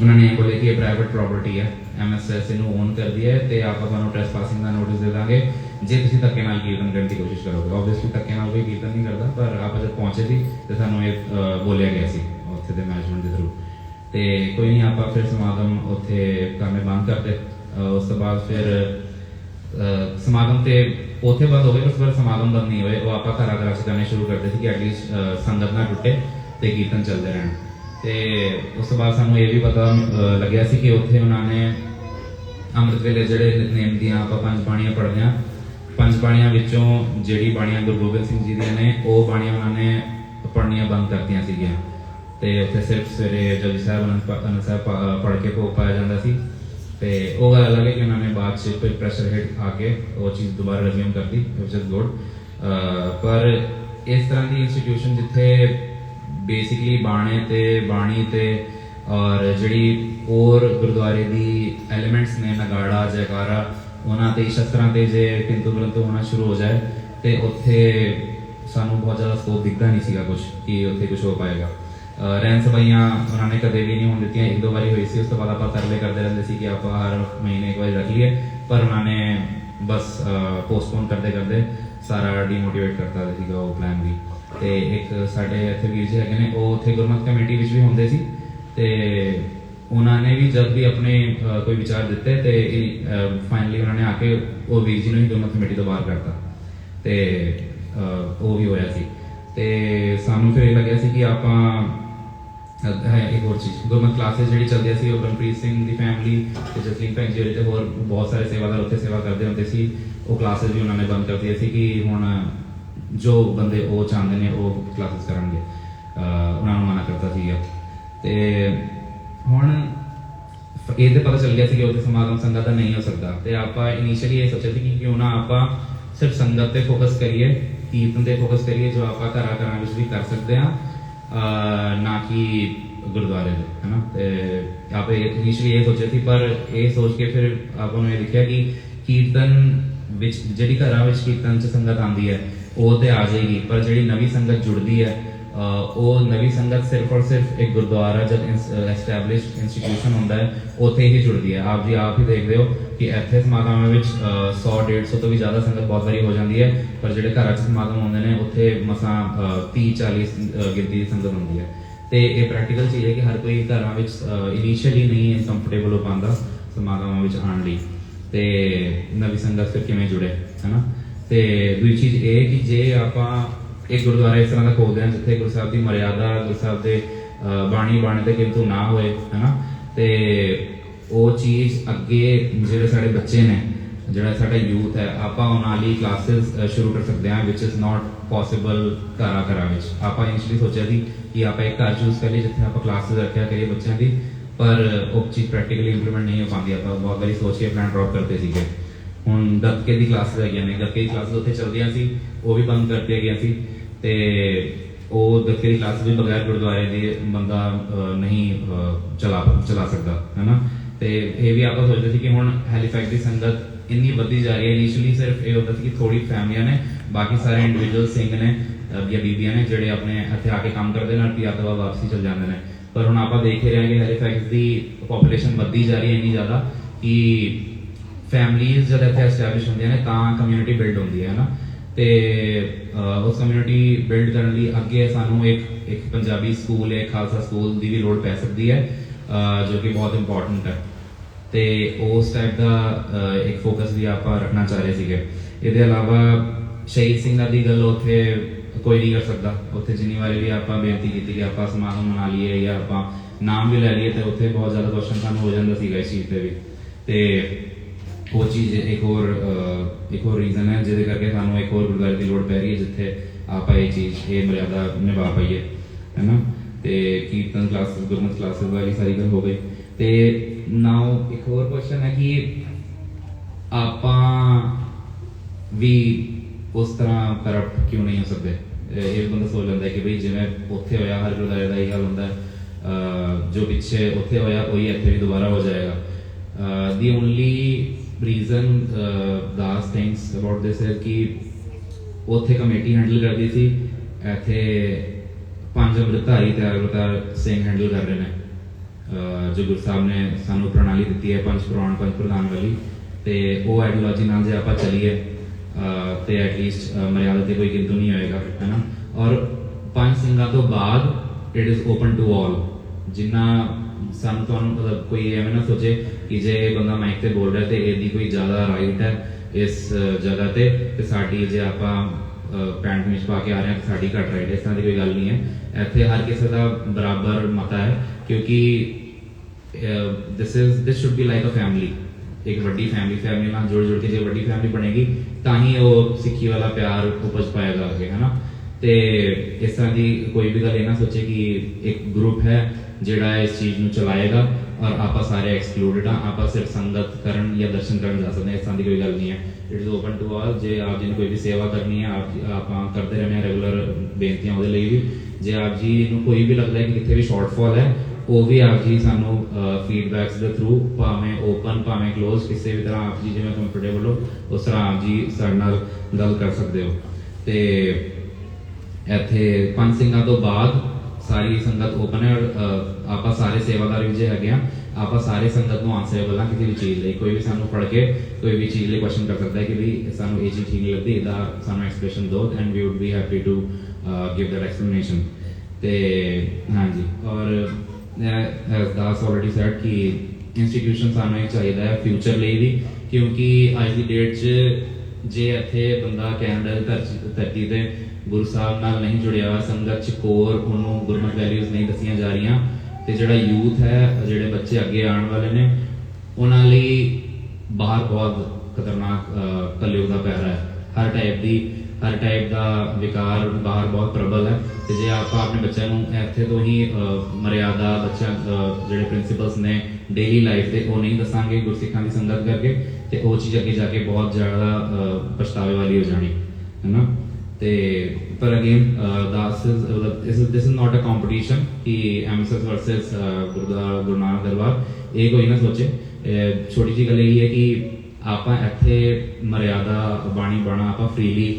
ਉਹਨਾਂ ਨੇ ਬੋਲੇ ਕਿ ਇਹ ਪ੍ਰਾਈਵੇਟ ਪ੍ਰਾਪਰਟੀ ਹੈ ਐਮਐਸਐਸ ਇਹਨੂੰ ਓਨ ਕਰਦੀ ਹੈ ਤੇ ਆਪਾਂ ਤੁਹਾਨੂੰ ਟ੍ਰੈਸਪਾਸਿੰਗ ਦਾ ਨੋਟਿਸ ਦੇ ਦਾਂਗੇ। ਜੇ ਤੁਸੀਂ ਧੱਕੇ ਨਾਲ ਕੀਰਤਨ ਕਰਨ ਦੀ ਕੋਸ਼ਿਸ਼ ਕਰੋਗੇ। ਆਬਵੀਅਸਲੀ ਧੱਕੇ ਨਾਲ ਕੋਈ ਕੀਰਤਨ ਨਹੀਂ ਕਰਦਾ, ਪਰ ਆਪਾਂ ਜਦ ਪਹੁੰਚੇ ਸੀ ਤੇ ਸਾਨੂੰ ਇਹ ਬੋਲਿਆ ਗਿਆ ਸੀ ਉੱਥੇ ਦੇ ਮੈਨੇਜਮੈਂਟ ਦੇ ਥਰੂ ਤੇ ਕੋਈ ਨਹੀਂ, ਆਪਾਂ ਫਿਰ ਸਮਾਗਮ ਉੱਥੇ ਕਰਨੇ ਬੰਦ ਕਰਦੇ ਉਸ ਤੋਂ ਬਾਅਦ ਫਿਰ ਸਮਾਗਮ ਤੇ ਉੱਥੇ ਬੰਦ ਹੋ ਗਏ ਪਰ ਫਿਰ ਸਮਾਗਮ ਬੰਦ ਨਹੀਂ ਹੋਏ, ਉਹ ਆਪਾਂ ਘਰਾਂ ਘਰਾਂ ਚ ਕਰਨੇ ਸ਼ੁਰੂ ਕਰਦੇ ਸੀ ਕਿ ਅਗਲੀ ਸੰਗਤ ਨਾ ਟੁੱਟੇ ਤੇ ਕੀਰਤਨ ਚੱਲਦੇ ਰਹਿਣ। ਤੇ ਉਸ ਤੋਂ ਬਾਅਦ ਸਾਨੂੰ ਇਹ ਵੀ ਪਤਾ ਲੱਗਿਆ ਸੀ ਕਿ ਉੱਥੇ ਉਹਨਾਂ ਨੇ ਅੰਮ੍ਰਿਤ ਵੇਲੇ ਜਿਹੜੇ ਨਿਤਨੇਮ ਦੀਆਂ ਆਪਾਂ ਪੰਜ ਬਾਣੀਆਂ ਪੜ੍ਹਦੇ ਹਾਂ, ਪੰਜ ਬਾਣੀਆਂ ਵਿੱਚੋਂ ਜਿਹੜੀ ਬਾਣੀਆਂ ਗੁਰੂ ਗੋਬਿੰਦ ਸਿੰਘ ਜੀ ਦੀਆਂ ਨੇ, ਉਹ ਬਾਣੀਆਂ ਉਹਨਾਂ ਨੇ ਪੜ੍ਹਨੀਆਂ ਬੰਦ ਕਰਤੀਆਂ ਸੀਗੀਆਂ। ਤੇ ਉੱਥੇ ਸਿਰਫ ਸਵੇਰੇ ਜਪਜੀ ਸਾਹਿਬ ਅਨੰਦ ਸਾਹਿਬ ਪੜ੍ਹ ਕੇ ਭੋਗ ਪਾਇਆ ਜਾਂਦਾ ਸੀ। ਤੇ ਉਹ ਗੱਲ ਅਲੱਗ ਹੈ ਕਿ ਉਹਨਾਂ ਨੇ ਬਾਅਦ 'ਚ ਕੋਈ ਪ੍ਰੈਸ਼ਰ ਹਿੱਟ ਆ ਕੇ ਉਹ ਚੀਜ਼ ਦੁਬਾਰਾ ਰਿਜ਼ਿਊਮ ਕਰਤੀ ਵਿਚ ਇਜ਼ ਗੁੱਡ ਪਰ ਇਸ ਤਰ੍ਹਾਂ ਦੀ ਇੰਸਟੀਟਿਊਸ਼ਨ ਜਿੱਥੇ ਬੇਸਿਕਲੀ ਬਾਣੇ ਤੇ ਬਾਣੀ ਤੇ ਔਰ ਜਿਹੜੀ ਹੋਰ ਗੁਰਦੁਆਰੇ ਦੀ ਐਲੀਮੈਂਟਸ ਨੇ ਨਗਾੜਾ, ਜੈਕਾਰਾ, ਉਹਨਾਂ ਤੇ ਸ਼ਸਤਰਾਂ ਤੇ ਜੇ ਕਿੰਤੂ ਪਰੰਤੂ ਹੋਣਾ ਸ਼ੁਰੂ ਹੋ ਜਾਏ ਤੇ ਉੱਥੇ ਸਾਨੂੰ ਬਹੁਤ ਜ਼ਿਆਦਾ ਸਕੋਪ ਦਿਖਦਾ ਨਹੀਂ ਸੀਗਾ ਕੁਝ ਕਿ ਉੱਥੇ ਕੁਝ ਹੋ ਪਾਏਗਾ। ਰਹਿਣ ਸਭਾਈਆਂ ਉਹਨਾਂ ਨੇ ਕਦੇ ਵੀ ਨਹੀਂ ਹੋਣ ਦਿੱਤੀਆਂ। ਇੱਕ ਦੋ ਵਾਰੀ ਹੋਈ ਸੀ, ਉਸ ਤੋਂ ਬਾਅਦ ਆਪਾਂ ਤਰਲੇ ਕਰਦੇ ਰਹਿੰਦੇ ਸੀ ਕਿ ਆਪਾਂ ਹਰ ਮਹੀਨੇ ਇੱਕ ਵਾਰੀ ਰੱਖ ਲਈਏ। ਪਰ ਉਹਨਾਂ ਨੇ ਬਸ ਪੋਸਟਪੋਨ ਕਰਦੇ ਕਰਦੇ ਸਾਰਾ ਡੀਮੋਟੀਵੇਟ ਕਰਤਾ ਸੀਗਾ ਉਹ ਪਲਾਨ ਵੀ। ਤੇ ਇੱਕ ਸਾਡੇ ਇੱਥੇ ਵੀਰ ਜੀ ਹੈਗੇ ਨੇ, ਉਹ ਉੱਥੇ ਗੁਰਮਤ ਕਮੇਟੀ ਵਿੱਚ ਵੀ ਹੁੰਦੇ ਸੀ। ਤੇ ਉਹਨਾਂ ਨੇ ਵੀ ਜਦ ਵੀ ਆਪਣੇ ਕੋਈ ਵਿਚਾਰ ਦਿੱਤੇ ਤੇ ਫਾਈਨਲੀ ਉਹਨਾਂ ਨੇ ਆ ਕੇ ਉਹ ਵੀਰ ਜੀ ਨੂੰ ਹੀ ਗੁਰਮਤ ਕਮੇਟੀ ਤੋਂ ਬਾਹਰ ਕਰਤਾ। ਤੇ ਉਹ ਵੀ ਹੋਇਆ ਸੀ। ਤੇ ਸਾਨੂੰ ਫਿਰ ਇਹ ਲੱਗਿਆ ਸੀ ਕਿ ਆਪਾਂ ਹੈ ਇੱਕ ਹੋਰ ਚੀਜ਼। ਗੁਰਮਤ ਕਲਾਸਿਸ ਜਿਹੜੀ ਚੱਲਦੀਆਂ ਸੀ, ਉਹ ਬਨਪ੍ਰੀਤ ਸਿੰਘ ਦੀ ਫੈਮਿਲੀ ਤੇ ਜਸਲੀਨ ਭੈਣ ਜੀ ਤੇ ਹੋਰ ਬਹੁਤ ਸਾਰੇ ਸੇਵਾਦਾਰ ਉੱਥੇ ਸੇਵਾ ਕਰਦੇ ਹੁੰਦੇ ਸੀ। ਉਹ ਕਲਾਸਿਸ ਵੀ ਉਹਨਾਂ ਨੇ ਬੰਦ ਕਰਤੀਆਂ ਸੀ ਕਿ ਹੁਣ ਜੋ ਬੰਦੇ ਉਹ ਚਾਹੁੰਦੇ ਨੇ, ਉਹ ਕਲਾਸਿਸ ਕਰਨਗੇ। ਉਹਨਾਂ ਨੂੰ ਮਨਾ ਕਰਤਾ ਸੀਗਾ। ਤੇ ਹੁਣ ਇਹ ਤੇ ਪਤਾ ਚੱਲ ਗਿਆ ਸੀ ਕਿ ਉੱਥੇ ਸਮਾਗਮ ਸੰਗਤ ਦਾ ਨਹੀਂ ਹੋ ਸਕਦਾ। ਤੇ ਆਪਾਂ ਇਨੀਸ਼ੀਅਲੀ ਇਹ ਸੋਚਿਆ ਸੀ ਕਿ ਕਿਉਂ ਨਾ ਆਪਾਂ ਸਿਰਫ ਸੰਗਤ ਤੇ ਫੋਕਸ ਕਰੀਏ, ਕੀਰਤਨ ਤੇ ਫੋਕਸ ਕਰੀਏ, ਜੋ ਆਪਾਂ ਘਰਾਂ ਘਰਾਂ ਵਿੱਚ ਵੀ ਕਰ ਸਕਦੇ ਹਾਂ। ਨਾ ਕਿ ਗੁਰਦੁਆਰੇ ਦੇ ਹੈਨਾ ਤੇ ਆਪੇ ਇਨੀਸ਼ੀਅਲੀ ਇਹ ਸੋਚਿਆ ਸੀ, ਪਰ ਇਹ ਸੋਚ ਕੇ ਫਿਰ ਆਪਾਂ ਨੂੰ ਇਹ ਲਿਖਿਆ ਕਿ ਕੀਰਤਨ ਵਿੱਚ, ਜਿਹੜੀ ਘਰਾਂ ਵਿੱਚ ਕੀਰਤਨ ਚ ਸੰਗਤ ਆਉਂਦੀ ਹੈ, ਉਹ ਤੇ ਆ ਜਾਏਗੀ, ਪਰ ਜਿਹੜੀ ਨਵੀਂ ਸੰਗਤ ਜੁੜਦੀ ਹੈ ਉਹ ਨਵੀਂ ਸੰਗਤ ਸਿਰਫ ਔਰ ਸਿਰਫ ਇੱਕ ਗੁਰਦੁਆਰਾ ਜਦ ਐਸਟੈਬਲਿਸ਼ਡ ਇੰਸਟੀਟਿਊਸ਼ਨ ਹੁੰਦਾ ਹੈ, ਉੱਥੇ ਹੀ ਜੁੜਦੀ ਹੈ। ਆਪ ਜੀ ਆਪ ਹੀ ਦੇਖਦੇ ਹੋ ਕਿ ਇੱਥੇ ਸਮਾਗਮਾਂ ਵਿੱਚ, ਅਹ 100 150 ਤੋਂ ਵੀ ਜ਼ਿਆਦਾ ਸੰਗਤ ਬਹੁਤ ਵਾਰੀ ਹੋ ਜਾਂਦੀ ਹੈ, ਪਰ ਜਿਹੜੇ ਘਰਾਂ 'ਚ ਸਮਾਗਮ ਹੁੰਦੇ ਨੇ, ਉੱਥੇ ਮਸਾਂ 30 40 ਗਿਣਤੀ ਦੀ ਸੰਗਤ ਹੁੰਦੀ ਹੈ। ਤੇ ਇਹ ਪ੍ਰੈਕਟੀਕਲ ਚੀਜ਼ ਹੈ ਕਿ ਹਰ ਕੋਈ ਘਰਾਂ ਵਿੱਚ ਇਨੀਸ਼ੀਅਲੀ ਨਹੀਂ ਕੰਫਰਟੇਬਲ ਹੋ ਪਾਉਂਦਾ ਸਮਾਗਮਾਂ ਵਿੱਚ ਆਉਣ ਲਈ। ਤੇ ਨਵੀਂ ਸੰਗਤ ਫਿਰ ਕਿਵੇਂ ਜੁੜੇ, ਹੈਨਾ? ਤੇ ਦੂਜੀ ਚੀਜ਼ ਇਹ ਕਿ ਜੇ ਆਪਾਂ ਇੱਕ ਗੁਰਦੁਆਰਾ ਇਸ ਤਰ੍ਹਾਂ ਦਾ ਖੋਲਦੇ ਹਾਂ ਜਿੱਥੇ ਗੁਰੂ ਸਾਹਿਬ ਦੀ ਮਰਿਆਦਾ, ਗੁਰੂ ਸਾਹਿਬ ਦੇ ਬਾਣੀ ਬਾਣੀ ਤੇ ਕਿੰਤੂ ਨਾ ਹੋਏ, ਹੈਨਾ? ਤੇ ਉਹ ਚੀਜ਼ ਅੱਗੇ ਜਿਹੜੇ ਸਾਡੇ ਬੱਚੇ ਨੇ, ਜਿਹੜਾ ਸਾਡਾ ਯੂਥ ਹੈ, ਆਪਾਂ ਉਹਨਾਂ ਲਈ ਕਲਾਸਿਸ ਸ਼ੁਰੂ ਕਰ ਸਕਦੇ ਹਾਂ, which ਇਜ਼ not ਪੋਸੀਬਲ ਘਰਾਂ ਘਰਾਂ ਵਿੱਚ। ਆਪਾਂ ਇਨੀਸ਼ੀਅਲੀ ਸੋਚਿਆ ਸੀ ਕਿ ਆਪਾਂ ਇੱਕ ਘਰ ਚੂਜ਼ ਕਰ ਲਈ ਜਿੱਥੇ ਆਪਾਂ ਕਲਾਸਿਸ ਰੱਖਿਆ ਕਰੀਏ ਬੱਚਿਆਂ ਦੀ, ਪਰ ਉਹ ਚੀਜ਼ ਪ੍ਰੈਕਟੀਕਲੀ ਇੰਪਲੀਮੈਂਟ ਨਹੀਂ ਹੋ ਪਾਉਂਦੀ। ਆਪਾਂ ਬਹੁਤ ਵਾਰੀ ਸੋਚ ਕੇ ਪਲਾਨ ਡ੍ਰੌਪ ਕਰਦੇ ਸੀਗੇ। ਹੁਣ ਗੱਤਕੇ ਦੀ ਕਲਾਸਿਸ ਹੈਗੀਆਂ ਨੇ। ਗੱਤਕੇ ਦੀ ਕਲਾਸਿਸ ਉੱਥੇ ਚੱਲਦੀਆਂ ਸੀ, ਉਹ ਵੀ ਬੰਦ ਕਰ ਦਿੱਤੀਆਂ ਗਈਆਂ ਸੀ। ਤੇ ਉਹ ਗੱਤਕੇ ਦੀ ਵੀ ਬਗੈਰ ਗੁਰਦੁਆਰੇ ਦੇ ਬੰਦਾ ਨਹੀਂ ਚਲਾ ਚਲਾ ਸਕਦਾ, ਹੈਨਾ? ਤੇ ਇਹ ਵੀ ਆਪਾਂ ਸੋਚਦੇ ਸੀ ਕਿ ਹੁਣ ਹੈਲੀਫੈਕਸ ਦੀ ਸੰਗਤ ਇੰਨੀ ਵੱਧਦੀ ਜਾ ਰਹੀ ਹੈ ਇਨੀਸ਼ੀਅਲੀ ਸਿਰਫ ਇਹ ਹੁੰਦਾ ਸੀ ਕਿ ਥੋੜੀ ਫੈਮਲੀਆਂ ਨੇ, ਬਾਕੀ ਸਾਰੇ ਇੰਡੀਵਿਜੂਅਲ ਸਿੰਘ ਨੇ ਜਾਂ ਬੀਬੀਆਂ ਨੇ, ਜਿਹੜੇ ਆਪਣੇ ਇੱਥੇ ਆ ਕੇ ਕੰਮ ਕਰਦੇ ਨਾਲ ਪਿਆਰ ਤੋਂ ਵਾਪਸੀ ਚਲ ਜਾਂਦੇ ਨੇ। ਪਰ ਹੁਣ ਆਪਾਂ ਦੇਖ ਹੀ ਰਹੇ ਹਾਂ ਕਿ ਹੈਲੀਫੈਕਸ ਦੀ ਪੋਪੂਲੇਸ਼ਨ ਵੱਧਦੀ ਜਾ ਰਹੀ ਹੈ ਇੰਨੀ ਜ਼ਿਆਦਾ ਕਿ ਫੈਮਲੀਜ਼ ਜਦ ਇੱਥੇ ਐਸਟੈਬਲਿਸ਼ ਹੁੰਦੀਆਂ ਨੇ, ਤਾਂ ਕਮਿਊਨਿਟੀ ਬਿਲਡ ਹੁੰਦੀ ਹੈ ਨਾ ਤੇ ਉਸ ਕਮਿਊਨਿਟੀ ਬਿਲਡ ਕਰਨ ਲਈ ਅੱਗੇ ਸਾਨੂੰ ਇੱਕ ਇੱਕ ਪੰਜਾਬੀ ਸਕੂਲ ਹੈ ਖਾਲਸਾ ਸਕੂਲ ਦੀ ਵੀ ਲੋੜ ਪੈ ਸਕਦੀ ਹੈ ਜੋ ਕਿ ਬਹੁਤ ਇੰਪੋਰਟੈਂਟ ਹੈ। ਤੇ ਉਸ ਟਾਈਪ ਦਾ ਇੱਕ ਫੋਕਸ ਵੀ ਆਪਾਂ ਰੱਖਣਾ ਚਾਹ ਰਹੇ ਸੀਗੇ। ਇਹਦੇ ਇਲਾਵਾ ਸ਼ਹੀਦ ਸਿੰਘਾਂ ਦੀ ਗੱਲ ਉੱਥੇ ਕੋਈ ਨਹੀਂ ਕਰ ਸਕਦਾ। ਉੱਥੇ ਜਿੰਨੀ ਵਾਰੀ ਵੀ ਆਪਾਂ ਬੇਨਤੀ ਕੀਤੀ ਕਿ ਆਪਾਂ ਸਮਾਗਮ ਮਨਾ ਲਈਏ ਜਾਂ ਆਪਾਂ ਨਾਮ ਵੀ ਲੈ ਲਈਏ, ਤੇ ਉੱਥੇ ਬਹੁਤ ਜ਼ਿਆਦਾ ਕੁਐਸਚਨ ਸਾਨੂੰ ਹੋ ਜਾਂਦਾ ਸੀਗਾ ਇਸ ਚੀਜ਼ ਤੇ ਵੀ। ਤੇ ਉਹ ਚੀਜ਼ ਇੱਕ ਹੋਰ ਇੱਕ ਹੋਰ ਰੀਜ਼ਨ ਹੈ, ਜਿਹਦੇ ਕਰਕੇ ਸਾਨੂੰ ਇੱਕ ਹੋਰ ਗੁਰਦੁਆਰੇ ਦੀ ਲੋੜ ਪੈ ਰਹੀ ਹੈ, ਜਿੱਥੇ ਆਪਾਂ ਇਹ ਚੀਜ਼, ਇਹ ਮਰਿਆਦਾ ਨਿਭਾ ਪਾਈਏ, ਹੈਨਾ? ਤੇ ਕੀਰਤਨ ਕਲਾਸਿਸ ਗੁਰਮਤ ਕਲਾਸਿਸ ਵਾਲੀ ਸਾਰੀ ਗੱਲ ਹੋ ਗਈ। ਤੇ ਨਾਓ ਇੱਕ ਹੋਰ ਕੁਐਸਚਨ ਹੈ ਕਿ ਆਪਾਂ ਵੀ ਉਸ ਤਰ੍ਹਾਂ ਕਰਪਟ ਕਿਉਂ ਨਹੀਂ ਹੋ ਸਕਦੇ? ਇਹ ਬੰਦਾ ਸੋਚ ਲੈਂਦਾ ਕਿ ਬਈ ਜਿਵੇਂ ਉੱਥੇ ਹੋਇਆ, ਹਰ ਗੁਰਦੁਆਰੇ ਦਾ ਹੀ ਹਾਲ ਹੁੰਦਾ ਅਹ, ਜੋ ਪਿੱਛੇ ਉੱਥੇ ਹੋਇਆ, ਉਹੀ ਇੱਥੇ ਵੀ ਦੁਬਾਰਾ ਹੋ ਜਾਏਗਾ। ਦੀ ਓਨਲੀ ਰੀਜ਼ਨ ਦਾਸ ਥਿੰਕਸ ਅਬਾਊਟ ਦਿਸ ਹੈ ਕਿ ਉੱਥੇ ਕਮੇਟੀ ਹੈਂਡਲ ਕਰਦੀ ਸੀ, ਇੱਥੇ ਪੰਜ ਅੰਮ੍ਰਿਤਧਾਰੀ ਤੇ ਅਵਤਾਰ ਸਿੰਘ ਹੈਂਡਲ ਕਰ ਰਹੇ ਨੇ। ਜੋ ਗੁਰੂ ਸਾਹਿਬ ਨੇ ਸਾਨੂੰ ਪ੍ਰਣਾਲੀ ਦਿੱਤੀ ਹੈ, ਪੰਜ ਪੁਰਾਣ ਪੰਜ ਪ੍ਰਧਾਨ ਵਾਲੀ, ਤੇ ਉਹ ਆਈਡੀਓਲੋਜੀ ਨਾਲ ਜੇ ਆਪਾਂ ਚੱਲੀਏ, ਅਹ, ਤੇ ਐਟਲੀਸਟ ਮਰਿਆਦਾ ਤੇ ਕੋਈ ਕਿੰਤੂ ਨਹੀਂ ਹੋਏਗਾ, ਹੈਨਾ? ਔਰ ਪੰਜ ਸਿੰਘਾਂ ਤੋਂ ਬਾਅਦ it is open to all ਜਿੰਨਾ ਸਾਨੂੰ ਤੁਹਾਨੂੰ ਮਤਲਬ ਕੋਈ ਐਵੇਂ ਨਾ ਸੋਚੇ ਕਿ ਜੇ ਇਹ ਬੰਦਾ ਮਾਈਕ ਤੇ ਬੋਲ ਰਿਹਾ ਤੇ ਇਹਦੀ ਕੋਈ ਜ਼ਿਆਦਾ ਰਾਈਟ ਹੈ ਇਸ ਜਗ੍ਹਾ ਤੇ ਤੇ ਸਾਡੀ ਜੇ ਆਪਾਂ ਪੈਂਟ ਕਮੀਜ਼ ਪਾ ਕੇ ਆ ਰਹੇ ਹਾਂ ਸਾਡੀ ਘੱਟ ਰਾਈਟ ਹੈ, ਇਸ ਤਰ੍ਹਾਂ ਦੀ ਕੋਈ ਗੱਲ ਨਹੀਂ ਹੈ। ਇੱਥੇ ਹਰ ਕਿਸੇ ਦਾ ਬਰਾਬਰ ਮਤਾ ਹੈ, ਕਿਉਂਕਿ this is this should be like a family ਇੱਕ ਵੱਡੀ ਫੈਮਿਲੀ ਫੈਮਿਲੀ ਨਾਲ ਜੁੜ ਜੁੜ ਕੇ ਜੇ ਵੱਡੀ ਫੈਮਿਲੀ ਬਣੇਗੀ, ਤਾਂ ਹੀ ਉਹ ਸਿੱਖੀ ਵਾਲਾ ਪਿਆਰ ਉਪਜ ਪਾਏਗਾ ਅੱਗੇ ਹੈ ਤੇ ਇਸ ਤਰ੍ਹਾਂ ਦੀ ਕੋਈ ਵੀ ਗੱਲ ਇਹ ਨਾ ਸੋਚੇ ਕਿ ਇੱਕ ਗਰੁੱਪ ਹੈ ਜਿਹੜਾ ਇਸ ਚੀਜ਼ ਨੂੰ ਚਲਾਏਗਾ ਔਰ ਆਪਾਂ ਸਾਰੇ ਐਕਸਕਲੂਡਡ ਆ ਆਪਾਂ ਸਿਰਫ ਸੰਗਤ ਕਰਨ ਜਾਂ ਦਰਸ਼ਨ ਕਰਨ ਜਾ ਸਕਦੇ ਹਾਂ, ਇਸ ਤਰ੍ਹਾਂ ਦੀ ਕੋਈ ਗੱਲ ਨਹੀਂ ਹੈ। It is open to all ਜੇ ਆਪ ਜੀ ਨੂੰ ਕੋਈ ਵੀ ਸੇਵਾ ਕਰਨੀ ਹੈ, ਆਪ ਆਪਾਂ ਕਰਦੇ ਰਹਿੰਦੇ ਹਾਂ ਰੈਗੂਲਰ ਬੇਨਤੀਆਂ ਉਹਦੇ ਲਈ ਵੀ। ਜੇ ਆਪ ਜੀ ਨੂੰ ਕੋਈ ਵੀ ਲੱਗਦਾ ਹੈ ਕਿ ਕਿੱਥੇ ਵੀ ਸ਼ਾਰਟਫਾਲ ਹੈ, ਉਹ ਵੀ ਆਪ ਜੀ ਸਾਨੂੰ ਫੀਡਬੈਕਸ ਦੇ ਥਰੂ ਭਾਵੇਂ ਓਪਨ ਭਾਵੇਂ ਕਲੋਜ਼ ਕਿਸੇ ਵੀ ਤਰ੍ਹਾਂ ਆਪ ਜੀ ਜਿਵੇਂ ਕੰਫਰਟੇਬਲ ਹੋ, ਉਸ ਤਰ੍ਹਾਂ ਆਪ ਜੀ ਸਾਡੇ ਨਾਲ ਗੱਲ ਕਰ ਸਕਦੇ ਹੋ। ਤੇ ਇੱਥੇ ਪੰਜ ਸਿੰਘਾਂ ਤੋਂ ਬਾਅਦ ਸਾਰੀ ਸੰਗਤ ਓਪਨ ਹੈ ਆਪਾਂ ਸਾਰੇ ਸੇਵਾਦਾਰ ਵੀ ਜੇ ਹੈਗੇ ਆ, ਆਪਾਂ ਸਾਰੇ ਸੰਗਤ ਨੂੰ ਆਨਸਰੇਬਲ ਆ ਕਿਸੇ ਵੀ ਚੀਜ਼ ਲਈ। ਕੋਈ ਵੀ ਸਾਨੂੰ ਫੜ ਕੇ ਕੋਈ ਵੀ ਚੀਜ਼ ਲਈ ਕੁਐਸਚਨ ਕਰ ਸਕਦਾ ਹੈ ਕਿ ਵੀ ਸਾਨੂੰ ਇਹ ਚੀਜ਼ ਠੀਕ ਨਹੀਂ ਲੱਗਦੀ, ਇਹਦਾ ਸਾਨੂੰ ਐਕਸਪਲੇਸ਼ਨ ਦਿਓ and we would be happy to give that explanation ਤੇ, ਹਾਂਜੀ, ਔਰ ਐਸ ਦਾਸ ਆਲਰੇਡੀ ਸੈਡ ਕਿ ਇੰਸਟੀਟਿਊਸ਼ਨ ਸਾਨੂੰ ਇਹ ਚਾਹੀਦਾ ਹੈ ਫਿਊਚਰ ਲਈ ਵੀ, ਕਿਉਂਕਿ ਅੱਜ ਦੀ ਡੇਟ 'ਚ ਜੇ ਇੱਥੇ ਬੰਦਾ ਕੈਨੇਡਾ ਦੀ ਧਰਤੀ ਤੇ ਗੁਰੂ ਸਾਹਿਬ ਨਾਲ ਨਹੀਂ ਜੁੜਿਆ ਹੋਇਆ ਸੰਗਤ 'ਚ ਕੋਰ ਉਹਨੂੰ ਗੁਰਮਤ ਵੈਲਿਊਜ਼ ਨਹੀਂ ਦੱਸੀਆਂ ਜਾ ਰਹੀਆਂ। ਤੇ ਜਿਹੜਾ ਯੂਥ ਹੈ ਜਿਹੜੇ ਬੱਚੇ ਅੱਗੇ ਆਉਣ ਵਾਲੇ ਨੇ ਉਹਨਾਂ ਲਈ ਬਾਹਰ ਬਹੁਤ ਖਤਰਨਾਕ ਅਹ, ਕਲਯੁਗ ਦਾ ਪੈਰਾ ਹੈ। ਹਰ ਟਾਈਪ ਦੀ ਹਰ ਟਾਈਪ ਦਾ ਵਿਕਾਰ ਬਾਹਰ ਬਹੁਤ ਪ੍ਰਬਲ ਹੈ। ਤੇ ਜੇ ਆਪਾਂ ਆਪਣੇ ਬੱਚਿਆਂ ਨੂੰ ਇੱਥੇ ਤੋਂ ਹੀ ਮਰਿਆਦਾ ਬੱਚਿਆਂ ਜਿਹੜੇ ਪ੍ਰਿੰਸੀਪਲਸ ਨੇ ਡੇਲੀ ਲਾਈਫ ਦੇ ਉਹ ਨਹੀਂ ਦੱਸਾਂਗੇ ਗੁਰਸਿੱਖਾਂ ਦੀ ਸੰਗਤ ਕਰਕੇ ਤੇ ਉਹ ਚੀਜ਼ ਅੱਗੇ ਜਾ ਕੇ ਬਹੁਤ ਜ਼ਿਆਦਾ ਪਛਤਾਵੇ ਵਾਲੀ ਹੋ ਜਾਣੀ ਹੈ ਨਾ? ਤੇ ਪਰ again Das is this is this is not a competition ਕਿ ਐਮਐਸਐਸ ਵਰਸਸ ਗੁਰਦੁਆਰਾ ਗੁਰੂ ਨਾਨਕ ਦਰਬਾਰ ਇਹ ਕੋਈ ਨਾ ਸੋਚੇ। ਛੋਟੀ ਜਿਹੀ ਗੱਲ ਇਹ ਹੈ ਕਿ ਆਪਾਂ ਇੱਥੇ ਮਰਿਆਦਾ ਬਾਣੀ ਬਾਣਾ ਆਪਾਂ ਫ੍ਰੀਲੀ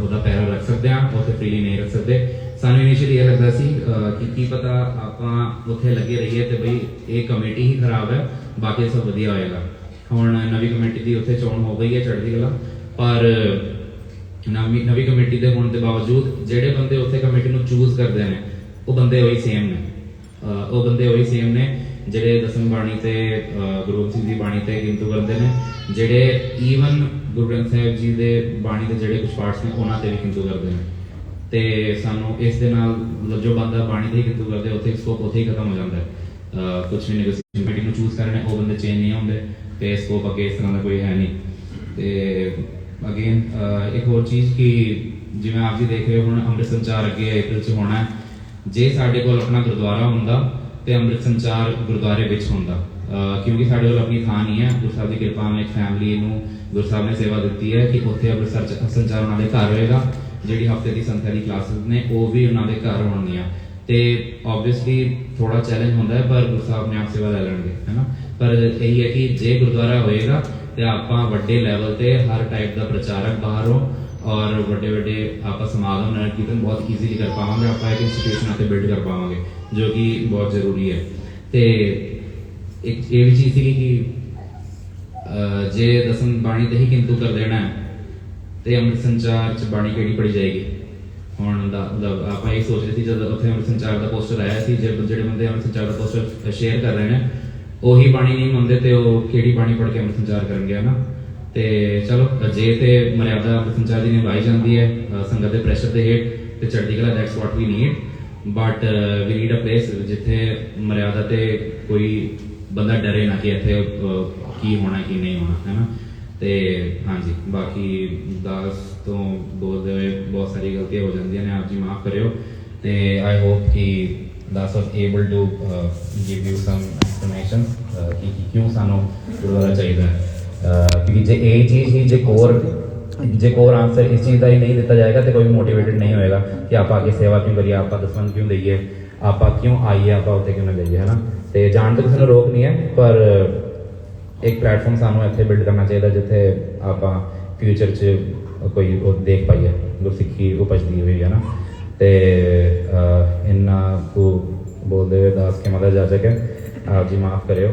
ਉਹਦਾ ਪੈਰਾ ਰੱਖ ਸਕਦੇ ਹਾਂ, ਉੱਥੇ ਫ੍ਰੀਲੀ ਨਹੀਂ ਰੱਖ ਸਕਦੇ। ਸਾਨੂੰ ਇਨੀਸ਼ੀਅਲੀ ਇਹ ਲੱਗਦਾ ਸੀ ਕਿ ਕੀ ਪਤਾ ਆਪਾਂ ਉੱਥੇ ਲੱਗੇ ਰਹੀਏ ਤੇ ਬਈ ਇਹ ਕਮੇਟੀ ਹੀ ਖਰਾਬ ਹੈ, ਬਾਕੀ ਸਭ ਵਧੀਆ ਹੋਏਗਾ। ਹੁਣ ਨਵੀਂ ਕਮੇਟੀ ਦੀ ਉੱਥੇ ਚੋਣ ਹੋ ਗਈ ਹੈ, ਚੜ੍ਹਦੀ ਕਲਾ। ਪਰ ਨਵੀਂ ਨਵੀਂ ਕਮੇਟੀ ਦੇ ਹੋਣ ਦੇ ਬਾਵਜੂਦ ਜਿਹੜੇ ਬੰਦੇ ਉੱਥੇ ਕਮੇਟੀ ਨੂੰ ਚੂਜ਼ ਕਰਦੇ ਨੇ, ਉਹ ਬੰਦੇ ਉਹੀ ਸੇਮ ਨੇ। ਉਹ ਬੰਦੇ ਉਹੀ ਸੇਮ ਨੇ ਜਿਹੜੇ ਦਸਮ ਬਾਣੀ ਤੇ ਗੁਰੂ ਗ੍ਰੰਥ ਸਾਹਿਬ ਦੀ ਬਾਣੀ ਤੇ ਕਿੰਤੂ ਕਰਦੇ ਨੇ, ਜਿਹੜੇ ਈਵਨ ਗੁਰੂ ਗ੍ਰੰਥ ਸਾਹਿਬ ਜੀ ਦੇ ਬਾਣੀ ਦੇ ਜਿਹੜੇ ਕੁਝ ਪਾਰਟਸ ਨੇ, ਉਹਨਾਂ ਤੇ ਵੀ ਕਿੰਤੂ ਕਰਦੇ ਨੇ। ਤੇ ਸਾਨੂੰ ਇਸ ਦੇ ਨਾਲ ਮਤਲਬ ਜੋ ਬੰਦਾ ਬਾਣੀ ਤੇ ਹੀ ਕਿੰਤੂ ਕਰਦੇ, ਉੱਥੇ ਸਕੋਪ ਉੱਥੇ ਹੀ ਖਤਮ ਹੋ ਜਾਂਦਾ ਹੈ। ਕੁਝ ਵੀ ਨੈਗੋਸੀਏਸ਼ਨ ਕਮੇਟੀ ਨੂੰ ਚੂਜ਼ ਕਰਨੇ, ਉਹ ਬੰਦੇ ਚੇਂਜ ਨਹੀਂ ਹੁੰਦੇ, ਤੇ ਸਕੋਪ ਅੱਗੇ ਇਸ ਤਰ੍ਹਾਂ ਦਾ ਕੋਈ ਹੈ ਨਹੀਂ। ਤੇ ਅਗੇਨ ਇੱਕ ਹੋਰ ਚੀਜ਼ ਕਿ ਜਿਵੇਂ ਆਪ ਜੀ ਦੇਖ ਰਹੇ ਹੋ, ਹੁਣ ਅੰਮ੍ਰਿਤ ਸੰਚਾਰ ਅੱਗੇ ਅਪ੍ਰੈਲ ਚ ਹੋਣਾ ਹੈ। ਜੇ ਸਾਡੇ ਕੋਲ ਆਪਣਾ ਗੁਰਦੁਆਰਾ ਹੁੰਦਾ ਤੇ ਅੰਮ੍ਰਿਤ ਸੰਚਾਰ ਗੁਰਦੁਆਰੇ ਵਿੱਚ ਹੁੰਦਾ। ਕਿਉਂਕਿ ਸਾਡੇ ਕੋਲ ਆਪਣੀ ਥਾਂ ਨਹੀਂ ਹੈ, ਗੁਰੂ ਸਾਹਿਬ ਦੀ ਕਿਰਪਾ ਨਾਲ ਇੱਕ ਫੈਮਿਲੀ ਨੂੰ ਗੁਰੂ ਸਾਹਿਬ ਨੇ ਸੇਵਾ ਦਿੱਤੀ ਹੈ ਕਿ ਉੱਥੇ ਅੰਮ੍ਰਿਤਸਰ ਸੰਚਾਰ ਉਹਨਾਂ ਦੇ ਘਰ ਹੋਏਗਾ। ਜਿਹੜੀ ਹਫ਼ਤੇ ਦੀ ਸੰਥਿਆ ਦੀ ਕਲਾਸਿਸ ਨੇ, ਉਹ ਵੀ ਉਹਨਾਂ ਦੇ ਘਰ ਹੋਣਗੀਆਂ। ਤੇ ਆਬਵੀਅਸਲੀ ਥੋੜਾ ਚੈਲੰਜ ਹੁੰਦਾ ਹੈ, ਪਰ ਗੁਰੂ ਸਾਹਿਬ ਨੇ ਆਪ ਸੇਵਾ ਲੈ ਲੈਣਗੇ ਹੈਨਾ ਪਰ ਇਹੀ ਹੈ ਕਿ ਜੇ ਗੁਰਦੁਆਰਾ ਹੋਏਗਾ ਤੇ ਆਪਾਂ ਵੱਡੇ ਲੈਵਲ ਤੇ ਹਰ ਟਾਈਪ ਦਾ ਪ੍ਰਚਾਰਕ ਬਾਹਰੋਂ ਔਰ ਵੱਡੇ ਵੱਡੇ ਆਪਾਂ ਸਮਾਗਮ ਨਗਰ ਕੀਰਤਨ ਬਹੁਤ ਈਜ਼ੀਲੀ ਕਰ ਪਾਵਾਂਗੇ, ਆਪਾਂ ਇੱਕ ਇੰਸਟੀਟਿਊਸ਼ਨ ਅਤੇ ਬਿਲਡ ਕਰ ਪਾਵਾਂਗੇ, ਜੋ ਕਿ ਬਹੁਤ ਜ਼ਰੂਰੀ ਹੈ। ਤੇ ਇੱਕ ਇਹ ਵੀ ਚੀਜ਼ ਸੀ ਕਿ ਜੇ ਦਸਮ ਬਾਣੀ ਤੇ ਹੀ ਕਿੰਤੂ ਕਰ ਦੇਣਾ ਹੈ, ਤੇ ਅੰਮ੍ਰਿਤ ਸੰਚਾਰ ਚ ਬਾਣੀ ਕਿਹੜੀ ਪੜੀ ਜਾਏਗੀ? ਹੁਣ ਦਾ ਆਪਾਂ ਇਹ ਸੋਚ ਰਹੇ ਸੀ, ਜਦ ਉੱਥੇ ਅੰਮ੍ਰਿਤ ਸੰਚਾਰ ਦਾ ਪੋਸਟਰ ਆਇਆ ਸੀ ਜਿਹੜੇ ਬੰਦੇ ਅੰਮ੍ਰਿਤ ਸੰਚਾਰ ਦਾ ਪੋਸਟਰ ਸ਼ੇਅਰ ਕਰ ਰਹੇ ਨੇ ਉਹੀ ਬਾਣੀ ਨਹੀਂ ਮੰਨਦੇ ਤੇ ਉਹ ਕਿਹੜੀ ਬਾਣੀ ਪੜ੍ਹ ਕੇ ਅੰਮ੍ਰਿਤ ਸੰਚਾਰ ਕਰਨਗੇ, ਹਨਾ? ਤੇ ਚਲੋ, ਜੇ ਤੇ ਮਰਿਆਦਾ ਅੰਮ੍ਰਿਤ ਸੰਚਾਰ ਦੀ ਨਿਭਾਈ ਜਾਂਦੀ ਹੈ ਸੰਗਤ ਦੇ ਪ੍ਰੈਸ਼ਰ ਦੇ ਹੇਠ ਤੇ ਚੜ੍ਹਦੀ ਕਲਾ that's what we need but we need a place ਜਿੱਥੇ ਮਰਿਆਦਾ ਤੇ ਕੋਈ ਬੰਦਾ ਡਰੇ ਨਾ ਕਿ ਇੱਥੇ ਕੀ ਹੋਣਾ, ਕੀ ਨਹੀਂ ਹੋਣਾ, ਹੈਨਾ? ਤੇ ਹਾਂਜੀ, ਬਾਕੀ ਦਾਸ ਤੋਂ ਬੋਲਦੇ ਹੋਏ ਬਹੁਤ ਸਾਰੀ ਗਲਤੀਆਂ ਹੋ ਜਾਂਦੀਆਂ ਨੇ, ਆਪ ਜੀ ਮਾਫ ਕਰਿਓ। ਤੇ ਆਈ ਹੋਪ ਕਿ ਦਾਸ was able to give you some information ਕਿ ਕਿ ਕਿਉਂ ਸਾਨੂੰ ਗੁਰਦੁਆਰਾ ਚਾਹੀਦਾ ਹੈ ਕਿਉਂਕਿ ਜੇ ਇਹ ਚੀਜ਼ ਹੀ ਜੇ ਕੋਰ ਜੇ ਕੋਈ ਆਨਸਰ ਇਸ ਚੀਜ਼ ਦਾ ਹੀ ਨਹੀਂ ਦਿੱਤਾ ਜਾਏਗਾ ਤੇ ਕੋਈ ਮੋਟੀਵੇਟਡ ਨਹੀਂ ਹੋਏਗਾ ਕਿ ਆਪਾਂ ਅੱਗੇ ਸੇਵਾ ਕਿਉਂ ਕਰੀਏ ਆਪਾਂ ਦਸਵੰਦ ਕਿਉਂ ਦਈਏ ਆਪਾਂ ਕਿਉਂ ਆਈਏ ਆਪਾਂ ਉੱਥੇ ਕਿਉਂ ਨਾ ਜਾਈਏ ਹੈ ਨਾ ਤੇ ਜਾਣ ਤੋਂ ਕਿਸੇ ਨੂੰ ਰੋਕ ਨਹੀਂ ਹੈ ਪਰ ਇੱਕ ਪਲੇਟਫਾਰਮ ਸਾਨੂੰ ਇੱਥੇ ਬਿਲਡ ਕਰਨਾ ਚਾਹੀਦਾ ਜਿੱਥੇ ਆਪਾਂ ਫਿਊਚਰ 'ਚ ਕੋਈ ਉਹ ਦੇਖ ਪਾਈਏ ਗੁਰਸਿੱਖੀ ਉਪਜਦੀ ਹੋਈ ਹੈ ਨਾ ਤੇ ਅਹ, ਇੰਨਾ ਕੁ ਬੋਲਦੇ ਹੋਏ ਦਾਸ ਕੇ ਮਦਦ ਜਾ ਸਕੇ ਆਪ ਜੀ ਮਾਫ ਕਰਿਓ।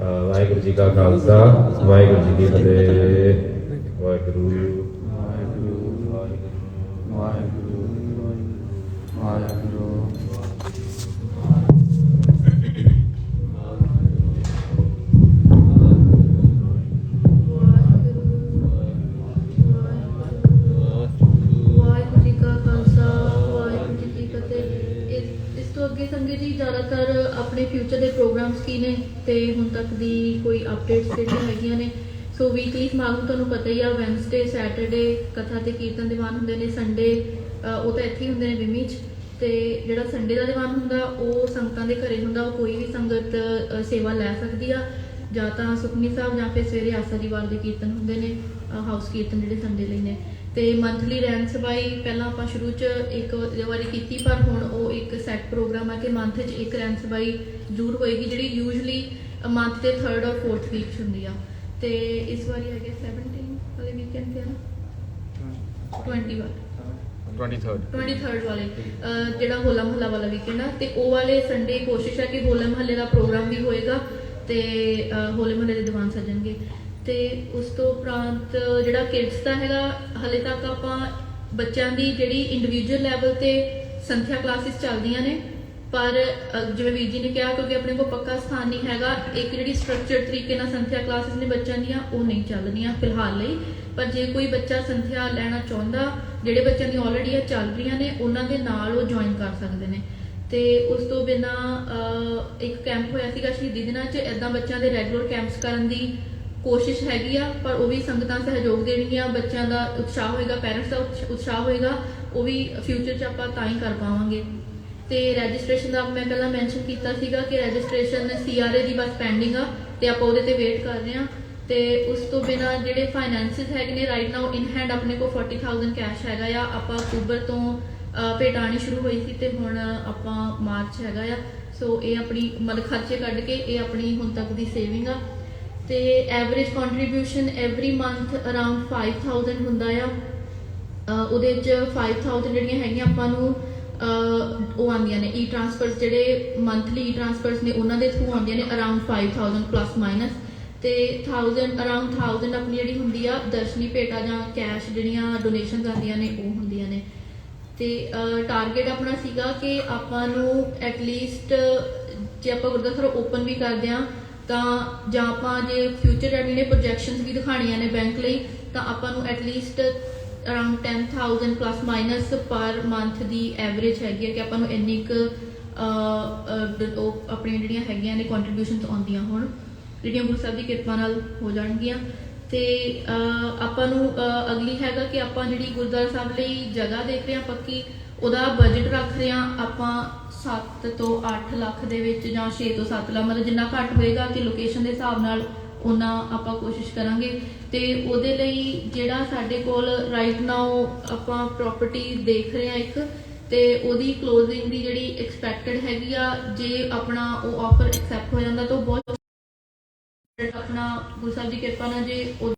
ਵਾਹਿਗੁਰੂ ਜੀ ਕਾ ਖਾਲਸਾ, ਵਾਹਿਗੁਰੂ ਜੀ ਕੀ ਫਤਿਹ। ਵਾਹਿਗੁਰੂ ਵਾਹਿਗੁਰੂ ਵਾਹਿਗੁਰੂ ਵਾਹਿਗੁਰੂ। ਫਿਊਚਰ ਕੀ ਨੇ ਤੇ ਹੁਣ ਤੱਕ ਦੀ ਕੋਈ ਅਪਡੇਟਸ ਜਿਹੜੀਆਂ ਹੈਗੀਆਂ ਨੇ? ਸੋ ਵੀਕਲੀ ਸਮਾਗਮ ਤੁਹਾਨੂੰ ਪਤਾ ਹੀ ਆ ਵੈਨਸਡੇ ਸੈਟਰਡੇ ਕਥਾ ਤੇ ਕੀਰਤਨ ਦੀਵਾਨ ਹੁੰਦੇ ਨੇ ਸੰਡੇ ਉਹ ਤਾਂ ਇੱਥੇ ਹੀ ਹੁੰਦੇ ਨੇ ਵਿਮੀ 'ਚ। ਤੇ ਜਿਹੜਾ ਸੰਡੇ ਦਾ ਦੀਵਾਨ ਹੁੰਦਾ, ਉਹ ਸੰਗਤਾਂ ਦੇ ਘਰੇ ਹੁੰਦਾ, ਉਹ ਕੋਈ ਵੀ ਸੰਗਤ ਸੇਵਾ ਲੈ ਸਕਦੀ ਆ। ਜਾਂ ਤਾਂ ਸੁਖਮਨੀ ਸਾਹਿਬ ਜਾਂ ਫਿਰ ਸਵੇਰੇ ਆਸਾ ਦੀ ਦੇ ਕੀਰਤਨ ਹੁੰਦੇ ਨੇ ਹਾਊਸ ਕੀਰਤਨ ਜਿਹੜੇ ਸੰਡੇ ਲਈ ਨੇ। ਤੇ ਮੰਥਲੀ ਰੈਂਕ ਸਭਾਈ ਪਹਿਲਾਂ ਆਪਾਂ ਸ਼ੁਰੂ ਚ ਇੱਕ ਵਾਰੀ ਕੀਤੀ, ਪਰ ਹੁਣ ਉਹ ਇੱਕ ਸੈਟ ਪ੍ਰੋਗਰਾਮ ਹੈ ਕਿ ਮੰਥ 'ਚ ਇੱਕ ਰੈਂਕ ਸਬਾਈ ਜ਼ਰੂਰ ਹੋਏਗੀ ਜਿਹੜੀ ਯੂਜੂਲੀ ਮੰਥ ਦੇ 3rd ਔਰ 4th ਵੀਕ 'ਚ ਹੁੰਦੀ ਆ। ਤੇ ਇਸ ਵਾਰੀ ਹੈਗੇ 17 ਵਾਲੇ ਵੀਕਐਂਡ ਤੇ ਆ ਨਾ? 21 ਵਾਰ 23rd 23rd ਵਾਲੇ। ਅਹ ਜਿਹੜਾ ਹੋਲਾ ਮਹੱਲਾ ਵਾਲਾ ਵੀਕਐਂਡ ਆ ਤੇ ਉਹ ਵਾਲੇ ਸੰਡੇ ਕੋਸ਼ਿਸ਼ ਹੈ ਕਿ ਹੋਲੇ ਮਹੱਲੇ ਦਾ ਪ੍ਰੋਗਰਾਮ ਵੀ ਹੋਏਗਾ ਤੇ ਅਹ ਹੋਲੇ ਮਹੱਲੇ ਦੇ ਦੀਵਾਨ ਸਜਣਗੇ। ਤੇ ਉਸ ਤੋਂ ਉਪਰੰਤ ਜਿਹੜਾ ਕਿਡਸ ਦਾ ਹੈਗਾ ਹਲੇ ਤੱਕ ਆਪਾਂ ਬੱਚਿਆਂ ਦੀ ਜਿਹੜੀ ਇੰਡੀਵਿਜੂਅਲ ਲੈਵਲ ਤੇ ਸੰਥਿਆ ਕਲਾਸਿਸ ਚੱਲਦੀਆਂ ਨੇ ਪਰ ਜਿਵੇਂ ਵੀਰ ਜੀ ਨੇ ਕਿਹਾ, ਕਿਉਂਕਿ ਆਪਣੇ ਕੋਲ ਪੱਕਾ ਸਥਾਨ ਨਹੀਂ ਹੈਗਾ, ਇੱਕ ਜਿਹੜੀ ਸਟਰਕਚਰਡ ਤਰੀਕੇ ਨਾਲ ਸੰਥਿਆ ਕਲਾਸਿਸ ਨੇ ਬੱਚਿਆਂ ਦੀਆਂ, ਉਹ ਨਹੀਂ ਚੱਲ ਰਹੀਆਂ ਫਿਲਹਾਲ ਲਈ। ਪਰ ਜੇ ਕੋਈ ਬੱਚਾ ਸੰਥਿਆ ਲੈਣਾ ਚਾਹੁੰਦਾ, ਜਿਹੜੇ ਬੱਚਿਆਂ ਦੀ ਆਲਰੇਡੀ ਆ ਚੱਲ ਰਹੀਆਂ ਨੇ, ਉਹਨਾਂ ਦੇ ਨਾਲ ਉਹ ਜੁਆਇਨ ਕਰ ਸਕਦੇ ਨੇ। ਤੇ ਉਸ ਤੋਂ ਬਿਨਾ ਇੱਕ ਕੈਂਪ ਹੋਇਆ ਸੀਗਾ ਸ਼ਹੀਦੀ ਦਿਨਾਂ 'ਚ ਇਦਾਂ ਬੱਚਿਆਂ ਦੇ ਰੈਗੂਲਰ ਕੈਂਪਸ ਕਰਨ ਦੀ ਕੋਸ਼ਿਸ਼ ਹੈਗੀ ਆ, ਪਰ ਉਹ ਵੀ ਸੰਗਤਾਂ ਸਹਿਯੋਗ ਦੇਣਗੀਆਂ, ਬੱਚਿਆਂ ਦਾ ਉਤਸ਼ਾਹ ਹੋਏਗਾ ਪੈਰੈਂਟਸ ਦਾ ਉਤਸ਼ਾਹ ਹੋਏਗਾ, ਉਹ ਵੀ ਫਿਊਚਰ 'ਚ ਆਪਾਂ ਤਾਂ ਹੀ ਕਰ ਪਾਵਾਂਗੇ। ਤੇ ਰਜਿਸਟ੍ਰੇਸ਼ਨ ਦਾ ਮੈਂ ਪਹਿਲਾਂ ਮੈਂਸ਼ਨ ਕੀਤਾ ਸੀਗਾ ਕਿ ਰਜਿਸਟ੍ਰੇਸ਼ਨ ਸੀਆਰਏ ਦੀ ਬਸ ਪੈਂਡਿੰਗ ਆ ਤੇ ਆਪਾਂ ਉਹਦੇ ਤੇ ਵੇਟ ਕਰ ਰਹੇ ਹਾਂ ਤੇ ਉਸ ਤੋਂ ਬਿਨਾ ਜਿਹੜੇ ਫਾਈਨੈਂਸਿਸ ਹੈਗੇ ਨੇ ਰਾਈਟ ਨਾਓ ਇਨ ਹੈਂਡ ਆਪਣੇ ਕੋਲ 40000 ਕੈਸ਼ ਹੈਗਾ ਆ। ਆਪਾਂ ਅਕਤੂਬਰ ਤੋਂ ਅਹ, ਆਉਣੀ ਸ਼ੁਰੂ ਹੋਈ ਸੀ ਤੇ ਹੁਣ ਆਪਾਂ ਮਾਰਚ ਹੈਗਾ ਆ। ਸੋ ਇਹ ਆਪਣੀ ਮਤਲਬ ਖਰਚੇ ਕੱਢ ਕੇ ਇਹ ਆਪਣੀ ਹੁਣ ਤੱਕ ਦੀ ਸੇਵਿੰਗ ਆ। ਤੇ average contribution every month around 5000 ਹੁੰਦਾ ਆ। ਉਹਦੇ ਚ 5000 ਜਿਹੜੀਆਂ ਹੈਗੀਆਂ ਆਪਾਂ ਨੂੰ ਉਹ ਆਉਂਦੀਆਂ ਨੇ ਈ ਟ੍ਰਾਂਸਫਰਸ ਜਿਹੜੇ ਮੰਥਲੀ ਈ ਟ੍ਰਾਂਸਫਰਸ ਨੇ, ਉਹਨਾਂ ਦੇ ਥਰੂ ਆਉਂਦੀਆਂ ਨੇ ਅਰਾਊਂਡ 5000 ਪਲੱਸ ਮਾਈਨਸ ਤੇ 1000 ਅਰਾਊਂਡ 1000 ਆਪਣੀ ਜਿਹੜੀ ਹੁੰਦੀ ਆ ਦਰਸ਼ਨੀ ਭੇਟਾ ਜਾਂ ਕੈਸ਼ ਜਿਹੜੀਆਂ ਡੋਨੇਸ਼ਨਸ ਆਉਂਦੀਆਂ ਨੇ, ਉਹ ਹੁੰਦੀਆਂ ਨੇ। ਤੇ ਟਾਰਗੇਟ ਆਪਣਾ ਸੀਗਾ ਕਿ ਆਪਾਂ ਨੂੰ ਐਟ ਲੀਸਟ ਜੇ ਆਪਾਂ ਗੁਰਦੁਆਰਾ ਓਪਨ ਵੀ ਕਰਦੇ ਆ ਤਾਂ ਜਾਂ ਆਪਾਂ ਜੇ ਫਿਊਚਰ ਰੈਵਨਿਊ ਨੇ ਪ੍ਰੋਜੈਕਸ਼ਨਸ ਵੀ ਦਿਖਾਣੀਆਂ ਨੇ ਬੈਂਕ ਲਈ, ਤਾਂ ਆਪਾਂ ਨੂੰ at least around 10000 plus minus ਪਰ ਮੰਥ ਦੀ ਐਵਰੇਜ ਹੈਗੀ ਹੈ ਕਿ ਆਪਾਂ ਨੂੰ ਇੰਨੀ ਕੁ ਉਹ ਆਪਣੀਆਂ ਜਿਹੜੀਆਂ ਹੈਗੀਆਂ ਨੇ ਕੰਟਰੀਬਿਊਸ਼ਨਸ ਆਉਂਦੀਆਂ ਹੋਣ। ਜਿਹੜੀਆਂ ਗੁਰੂ ਸਾਹਿਬ ਦੀ ਕਿਰਪਾ ਨਾਲ ਹੋ ਜਾਣਗੀਆਂ। ਤੇ ਆਪਾਂ ਨੂੰ ਅਗਲੀ ਹੈਗਾ ਕਿ ਆਪਾਂ ਜਿਹੜੀ ਗੁਰਦੁਆਰਾ ਸਾਹਿਬ ਲਈ ਜਗ੍ਹਾ ਦੇਖ ਰਹੇ ਹਾਂ ਪੱਕੀ ਉਹਦਾ ਬਜਟ ਰੱਖ ਰਹੇ ਹਾਂ ਆਪਾਂ 7 ਤੋਂ 8 ਲੱਖ ਦੇ ਵਿੱਚ ਜਾਂ 6 ਤੋਂ 7 ਲੱਖ, ਮਤਲਬ ਜਿੰਨਾ ਘੱਟ ਹੋਏਗਾ ਕਿ ਲੋਕੇਸ਼ਨ ਦੇ ਹਿਸਾਬ ਨਾਲ ਉਹਨਾਂ ਆਪਾਂ ਕੋਸ਼ਿਸ਼ ਕਰਾਂਗੇ ਤੇ ਉਹਦੇ ਲਈ ਜਿਹੜਾ ਸਾਡੇ ਕੋਲ ਰਾਈਟ ਨਾਓ ਆਪਾਂ ਪ੍ਰਾਪਰਟੀ ਦੇਖ ਰਹੇ ਹਾਂ ਇੱਕ, ਤੇ ਉਹਦੀ ਕਲੋਜ਼ਿੰਗ ਦੀ ਜਿਹੜੀ ਐਕਸਪੈਕਟਡ ਹੈਗੀ ਆ, ਜੇ ਆਪਣਾ ਉਹ ਆਫਰ ਐਕਸੈਪਟ ਹੋ ਜਾਂਦਾ ਤਾਂ ਬਹੁਤ ਆਪਣਾ ਗੁਰੂ ਸਾਹਿਬ ਦੀ ਕਿਰਪਾ ਨਾਲ ਜੇ